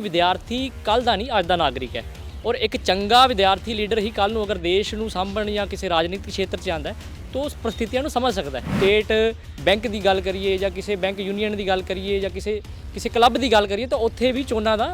ਵਿਦਿਆਰਥੀ ਕੱਲ ਦਾ ਨਹੀਂ, ਅੱਜ ਦਾ ਨਾਗਰਿਕ ਹੈ। ਔਰ ਇੱਕ ਚੰਗਾ ਵਿਦਿਆਰਥੀ ਲੀਡਰ ਹੀ ਕੱਲ ਨੂੰ ਅਗਰ ਦੇਸ਼ ਨੂੰ ਸਾਂਭਣ ਜਾਂ ਕਿਸੇ ਰਾਜਨੀਤਿਕ ਖੇਤਰ 'ਚ ਆਂਦਾ ਤਾਂ ਉਸ ਪ੍ਰਸਥਿਤੀਆਂ ਨੂੰ ਸਮਝ ਸਕਦਾ ਹੈ। ਸਟੇਟ ਬੈਂਕ ਦੀ ਗੱਲ ਕਰੀਏ ਜਾਂ ਕਿਸੇ ਬੈਂਕ ਯੂਨੀਅਨ ਦੀ ਗੱਲ ਕਰੀਏ ਜਾਂ ਕਿਸੇ ਕਿਸੇ ਕਲੱਬ ਦੀ ਗੱਲ ਕਰੀਏ, ਤਾਂ ਉੱਥੇ ਵੀ ਚੋਣਾਂ ਦਾ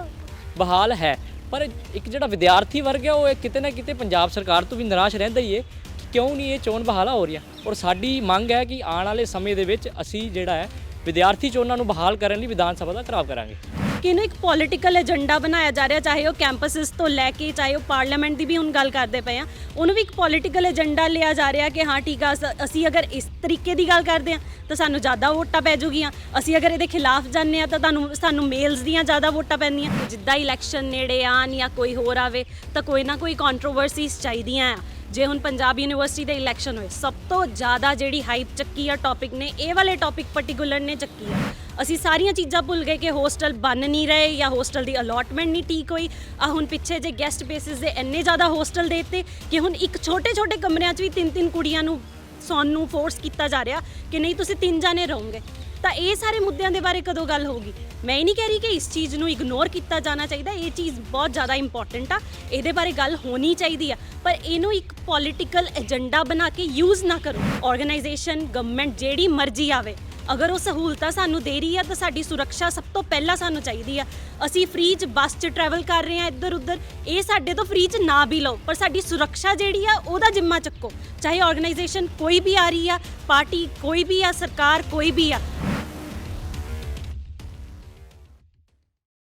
ਬਹਾਲ ਹੈ। ਪਰ ਇੱਕ ਜਿਹੜਾ ਵਿਦਿਆਰਥੀ ਵਰਗ ਹੈ, ਉਹ ਇਹ ਕਿਤੇ ਨਾ ਕਿਤੇ ਪੰਜਾਬ ਸਰਕਾਰ ਤੋਂ ਵੀ ਨਿਰਾਸ਼ ਰਹਿੰਦਾ ਹੀ ਹੈ ਕਿ ਕਿਉਂ ਨਹੀਂ ਇਹ ਚੋਣ ਬਹਾਲਾ ਹੋ ਰਹੀਆਂ। ਔਰ ਸਾਡੀ ਮੰਗ ਹੈ ਕਿ ਆਉਣ ਵਾਲੇ ਸਮੇਂ ਦੇ ਵਿੱਚ ਅਸੀਂ ਜਿਹੜਾ ਹੈ ਵਿਦਿਆਰਥੀ ਚੋਣਾਂ ਨੂੰ ਬਹਾਲ ਕਰਨ ਲਈ ਵਿਧਾਨ ਸਭਾ ਦਾ ਘਰਾਵ ਕਰਾਂਗੇ। ਕਿਹਨੂੰ ਇੱਕ ਪੋਲਿਟੀਕਲ ਏਜੰਡਾ ਬਣਾਇਆ ਜਾ ਰਿਹਾ, ਚਾਹੇ ਉਹ ਕੈਂਪਸਸ ਤੋਂ ਲੈ ਕੇ, ਚਾਹੇ ਉਹ ਪਾਰਲੀਮੈਂਟ ਦੀ ਵੀ ਹੁਣ ਗੱਲ ਕਰਦੇ ਪਏ ਆ, ਉਹਨੂੰ ਵੀ ਇੱਕ ਪੋਲਿਟੀਕਲ ਏਜੰਡਾ ਲਿਆ ਜਾ ਰਿਹਾ ਕਿ ਹਾਂ, ਠੀਕ ਆ, ਅਸ- ਅਸੀਂ ਅਗਰ ਇਸ ਤਰੀਕੇ ਦੀ ਗੱਲ ਕਰਦੇ ਆ, ਤਾਂ ਸਾਨੂੰ ਜ਼ਿਆਦਾ ਵੋਟਾਂ ਪੈ ਜੂਗੀਆਂ ਅਸੀਂ ਅਗਰ ਇਹਦੇ ਖਿਲਾਫ ਜਾਂਦੇ ਆ, ਤਾਂ ਤੁਹਾਨੂੰ, ਸਾਨੂੰ ਮੇਲਸ ਦੀਆਂ ਜ਼ਿਆਦਾ ਵੋਟਾਂ ਪੈਂਦੀਆਂ। ਜਿੱਦਾਂ ਇਲੈਕਸ਼ਨ ਨੇੜੇ ਆਣ ਜਾਂ ਕੋਈ ਹੋਰ ਆਵੇ, ਤਾਂ ਕੋਈ ਨਾ ਕੋਈ ਕੰਟਰੋਵਰਸੀਜ਼ ਚਾਹੀਦੀਆਂ ਆ। ਜੇ ਹੁਣ ਪੰਜਾਬ ਯੂਨੀਵਰਸਿਟੀ ਦੇ ਇਲੈਕਸ਼ਨ ਹੋਏ, ਸਭ ਤੋਂ ਜ਼ਿਆਦਾ ਜਿਹੜੀ ਹਾਈਪ ਚੱਕੀ ਆ ਟੌਪਿਕ ਨੇ, ਇਹ ਵਾਲੇ ਟੌਪਿਕ ਪਾਰਟਿਕੂਲਰ ਨੇ ਚੱਕੀ ਆ। ਅਸੀਂ ਸਾਰੀਆਂ ਚੀਜ਼ਾਂ ਭੁੱਲ ਗਏ ਕਿ ਹੋਸਟਲ ਬਣ ਨਹੀਂ ਰਹੇ ਜਾਂ ਹੋਸਟਲ ਦੀ ਅਲੋਟਮੈਂਟ ਨਹੀਂ ਠੀਕ ਹੋਈ। ਆ ਹੁਣ ਪਿੱਛੇ ਜੇ ਗੈਸਟ ਬੇਸਿਸ ਦੇ ਇੰਨੇ ਜ਼ਿਆਦਾ ਹੋਸਟਲ ਦੇਤੇ ਕਿ ਹੁਣ ਇੱਕ ਛੋਟੇ ਛੋਟੇ ਕਮਰਿਆਂ 'ਚ ਵੀ ਤਿੰਨ ਤਿੰਨ ਕੁੜੀਆਂ ਨੂੰ, ਸੌਣ ਨੂੰ ਫੋਰਸ ਕੀਤਾ ਜਾ ਰਿਹਾ ਕਿ ਨਹੀਂ, ਤੁਸੀਂ ਤਿੰਨ ਜਾਣੇ ਰਹੋਗੇ। ਤਾਂ ਇਹ ਸਾਰੇ ਮੁੱਦਿਆਂ ਦੇ ਬਾਰੇ ਕਦੋਂ ਗੱਲ ਹੋਊਗੀ? ਮੈਂ ਇਹ ਨਹੀਂ ਕਹਿ ਰਹੀ ਕਿ ਇਸ ਚੀਜ਼ ਨੂੰ ਇਗਨੋਰ ਕੀਤਾ ਜਾਣਾ ਚਾਹੀਦਾ। ਇਹ ਚੀਜ਼ ਬਹੁਤ ਜ਼ਿਆਦਾ ਇੰਪੋਰਟੈਂਟ ਆ। ਇਹਦੇ ਬਾਰੇ ਗੱਲ ਹੋਣੀ ਚਾਹੀਦੀ ਆ। ਪਰ ਇਹਨੂੰ ਇੱਕ ਪੋਲਿਟੀਕਲ ਏਜੰਡਾ ਬਣਾ ਕੇ ਯੂਜ਼ ਨਾ ਕਰੋ। ਆਰਗੇਨਾਈਜੇਸ਼ਨ ਗਵਰਨਮੈਂਟ ਜਿਹੜੀ ਮਰਜ਼ੀ ਆਵੇ। ਅਗਰ ਉਹ ਸਹੂਲਤਾਂ ਸਾਨੂੰ ਦੇ ਰਹੀ ਆ, ਤਾਂ ਸਾਡੀ ਸੁਰੱਖਿਆ ਸਭ ਤੋਂ ਪਹਿਲਾਂ ਸਾਨੂੰ ਚਾਹੀਦੀ ਆ। ਅਸੀਂ ਫ੍ਰੀ ਚ ਬੱਸ 'ਚ ਟਰੈਵਲ ਕਰ ਰਹੇ ਆ ਇੱਧਰ ਉੱਧਰ ਇਹ ਸਾਡੇ ਤੋਂ ਫ੍ਰੀ ਚ ਨਾ ਵੀ ਲਓ। ਪਰ ਸਾਡੀ ਸੁਰੱਖਿਆ ਜਿਹੜੀ ਆ, ਉਹਦਾ ਜ਼ਿੰਮਾ ਚੱਕੋ। ਚਾਹੇ ਆਰਗੇਨਾਈਜੇਸ਼ਨ ਕੋਈ ਵੀ ਆ ਰਹੀ ਆ, ਪਾਰਟੀ ਕੋਈ ਵੀ ਆ, ਸਰਕਾਰ ਕੋਈ ਵੀ ਆ।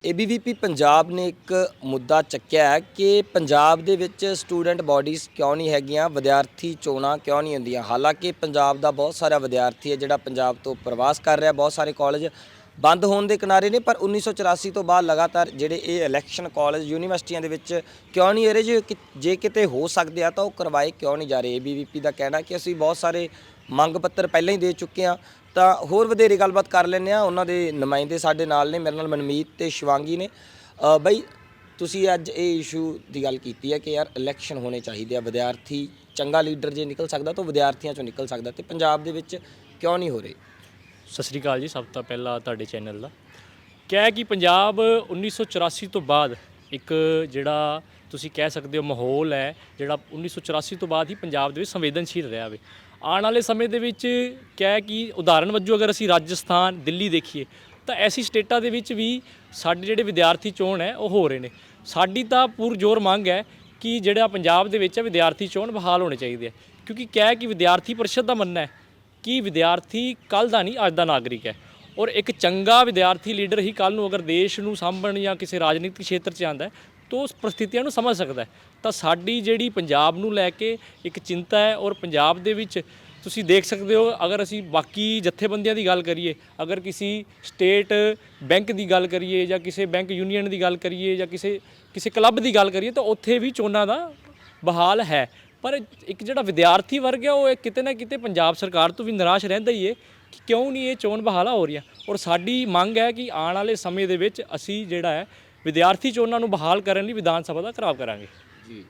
ਏਬੀਵੀਪੀ ਪੰਜਾਬ ਨੇ ਇੱਕ ਮੁੱਦਾ ਚੱਕਿਆ ਹੈ ਕਿ ਪੰਜਾਬ ਦੇ ਵਿੱਚ ਸਟੂਡੈਂਟ ਬਾਡੀਜ਼ ਕਿਉਂ ਨਹੀਂ ਹੈਗੀਆਂ, ਵਿਦਿਆਰਥੀ ਚੋਣਾਂ ਕਿਉਂ ਨਹੀਂ ਹੁੰਦੀਆਂ? ਹਾਲਾਂਕਿ ਪੰਜਾਬ ਦਾ ਬਹੁਤ ਸਾਰਾ ਵਿਦਿਆਰਥੀ ਹੈ ਜਿਹੜਾ ਪੰਜਾਬ ਤੋਂ ਪ੍ਰਵਾਸ ਕਰ ਰਿਹਾ, ਬਹੁਤ ਸਾਰੇ ਕਾਲਜ ਬੰਦ ਹੋਣ ਦੇ ਕਿਨਾਰੇ ਨੇ, ਪਰ 1984 ਤੋਂ ਬਾਅਦ ਲਗਾਤਾਰ ਜਿਹੜੇ ਇਹ ਇਲੈਕਸ਼ਨ ਕਾਲਜ ਯੂਨੀਵਰਸਿਟੀਆਂ ਦੇ ਵਿੱਚ ਕਿਉਂ ਨਹੀਂ ਹੋ ਰਹੇ? ਜੇ ਕਿ- ਜੇ ਕਿਤੇ ਹੋ ਸਕਦੇ ਆ ਤਾਂ ਉਹ ਕਰਵਾਏ ਕਿਉਂ ਨਹੀਂ ਜਾ ਰਹੇ? ਏਬੀਵੀਪੀ ਦਾ ਕਹਿਣਾ ਕਿ ਅਸੀਂ ਬਹੁਤ ਸਾਰੇ ਮੰਗ ਪੱਤਰ ਪਹਿਲਾਂ ਹੀ ਦੇ ਚੁੱਕੇ ਹਾਂ। ਤਾਂ ਹੋਰ ਵਧੇਰੇ ਗੱਲਬਾਤ ਕਰ ਲੈਂਦੇ ਆ ਉਹਨਾਂ ਦੇ ਨੁਮਾਇੰਦੇ ਸਾਡੇ ਨਾਲ ਨੇ ਮੇਰੇ ਨਾਲ ਮਨਮੀਤ ਤੇ ਸ਼ਿਵਾਂਗੀ ਨੇ। ਅ, ਬਈ ਤੁਸੀਂ ਅੱਜ ਇਹ ਇਸ਼ੂ ਦੀ ਗੱਲ ਕੀਤੀ ਹੈ ਕਿ ਯਾਰ ਇਲੈਕਸ਼ਨ ਹੋਣੇ ਚਾਹੀਦੇ ਆ ਵਿਦਿਆਰਥੀ ਚੰਗਾ ਲੀਡਰ ਜੇ ਨਿਕਲ ਸਕਦਾ ਤਾਂ ਉਹ ਵਿਦਿਆਰਥੀਆਂ ਚੋਂ ਨਿਕਲ ਸਕਦਾ ਤੇ ਪੰਜਾਬ ਦੇ ਵਿੱਚ ਕਿਉਂ ਨਹੀਂ ਹੋ ਰਹੇ? ਸਤਿ ਸ੍ਰੀ ਅਕਾਲ ਜੀ ਸਭ ਤੋਂ ਪਹਿਲਾਂ ਤੁਹਾਡੇ ਚੈਨਲ ਦਾ। ਕਿਹਾ ਕਿ ਪੰਜਾਬ 1984 ਤੋਂ ਬਾਅਦ ਇੱਕ ਜਿਹੜਾ ਤੁਸੀਂ ਕਹਿ ਸਕਦੇ ਹੋ ਮਾਹੌਲ ਹੈ ਜਿਹੜਾ 1984 ਤੋਂ ਬਾਅਦ ਹੀ ਪੰਜਾਬ ਦੇ ਵਿੱਚ ਸੰਵੇਦਨਸ਼ੀਲ ਰਿਹਾ ਵੇ। ਆਉਣ ਵਾਲੇ ਸਮੇਂ ਦੇ ਵਿੱਚ ਕਿਹਾ ਕਿ ਉਦਾਹਰਨ ਵਜੋਂ ਅਗਰ ਅਸੀਂ ਰਾਜਸਥਾਨ, ਦਿੱਲੀ ਦੇਖੀਏ, ਤਾਂ ਐਸੀ ਸਟੇਟਾਂ ਦੇ ਵਿੱਚ ਵੀ ਸਾਡੇ ਜਿਹੜੇ ਵਿਦਿਆਰਥੀ ਚੋਣ ਹੈ, ਉਹ ਹੋ ਰਹੇ ਨੇ। ਸਾਡੀ ਤਾਂ ਪੁਰਜੋਰ ਮੰਗ ਹੈ ਕਿ ਜਿਹੜਾ ਪੰਜਾਬ ਦੇ ਵਿੱਚ ਹੈ, ਵਿਦਿਆਰਥੀ ਚੋਣ ਬਹਾਲ ਹੋਣੇ ਚਾਹੀਦੇ ਹੈ ਕਿਉਂਕਿ ਕਹਿ ਕਿ ਵਿਦਿਆਰਥੀ ਪਰਿਸ਼ਦ ਦਾ ਮੰਨਣਾ ਹੈ ਕਿ ਵਿਦਿਆਰਥੀ ਕੱਲ ਦਾ ਨਹੀਂ, ਅੱਜ ਦਾ ਨਾਗਰਿਕ ਹੈ। ਔਰ ਇੱਕ ਚੰਗਾ ਵਿਦਿਆਰਥੀ ਲੀਡਰ ਹੀ ਕੱਲ ਨੂੰ ਅਗਰ ਦੇਸ਼ ਨੂੰ ਸਾਂਭਣ ਜਾਂ ਕਿਸੇ ਰਾਜਨੀਤਿਕ ਖੇਤਰ 'ਚ ਆਂਦਾ ਤਾਂ ਉਸ ਪ੍ਰਸਥਿਤੀਆਂ ਨੂੰ ਸਮਝ ਸਕਦਾ ਹੈ। ਤਾਂ ਸਾਡੀ ਜਿਹੜੀ ਪੰਜਾਬ ਨੂੰ ਲੈ ਕੇ ਇੱਕ ਚਿੰਤਾ ਹੈ ਔਰ ਪੰਜਾਬ ਦੇ ਵਿੱਚ ਤੁਸੀਂ ਦੇਖ ਸਕਦੇ ਹੋ, ਅਗਰ ਅਸੀਂ ਬਾਕੀ ਜਥੇਬੰਦੀਆਂ ਦੀ ਗੱਲ ਕਰੀਏ, ਅਗਰ ਕਿਸੇ ਸਟੇਟ ਬੈਂਕ ਦੀ ਗੱਲ ਕਰੀਏ ਜਾਂ ਕਿਸੇ ਬੈਂਕ ਯੂਨੀਅਨ ਦੀ ਗੱਲ ਕਰੀਏ ਜਾਂ ਕਿਸੇ ਕਿਸੇ ਕਲੱਬ ਦੀ ਗੱਲ ਕਰੀਏ, ਤਾਂ ਉੱਥੇ ਵੀ ਚੋਣਾਂ ਦਾ ਬਹਾਲ ਹੈ। ਪਰ ਇੱਕ ਜਿਹੜਾ ਵਿਦਿਆਰਥੀ ਵਰਗ ਹੈ, ਉਹ ਇਹ ਕਿਤੇ ਨਾ ਕਿਤੇ ਪੰਜਾਬ ਸਰਕਾਰ ਤੋਂ ਵੀ ਨਿਰਾਸ਼ ਰਹਿੰਦਾ ਹੀ ਹੈ ਕਿ ਕਿਉਂ ਨਹੀਂ ਇਹ ਚੋਣ ਬਹਾਲਾ ਹੋ ਰਹੀਆਂ। ਔਰ ਸਾਡੀ ਮੰਗ ਹੈ ਕਿ ਆਉਣ ਵਾਲੇ ਸਮੇਂ ਦੇ ਵਿੱਚ ਅਸੀਂ ਜਿਹੜਾ ਹੈ ਵਿਦਿਆਰਥੀ ਚੋਣਾਂ ਨੂੰ ਬਹਾਲ ਕਰਨ ਲਈ ਵਿਧਾਨ ਸਭਾ ਦਾ ਘਰਾਵ ਕਰਾਂਗੇ। ਜੀ।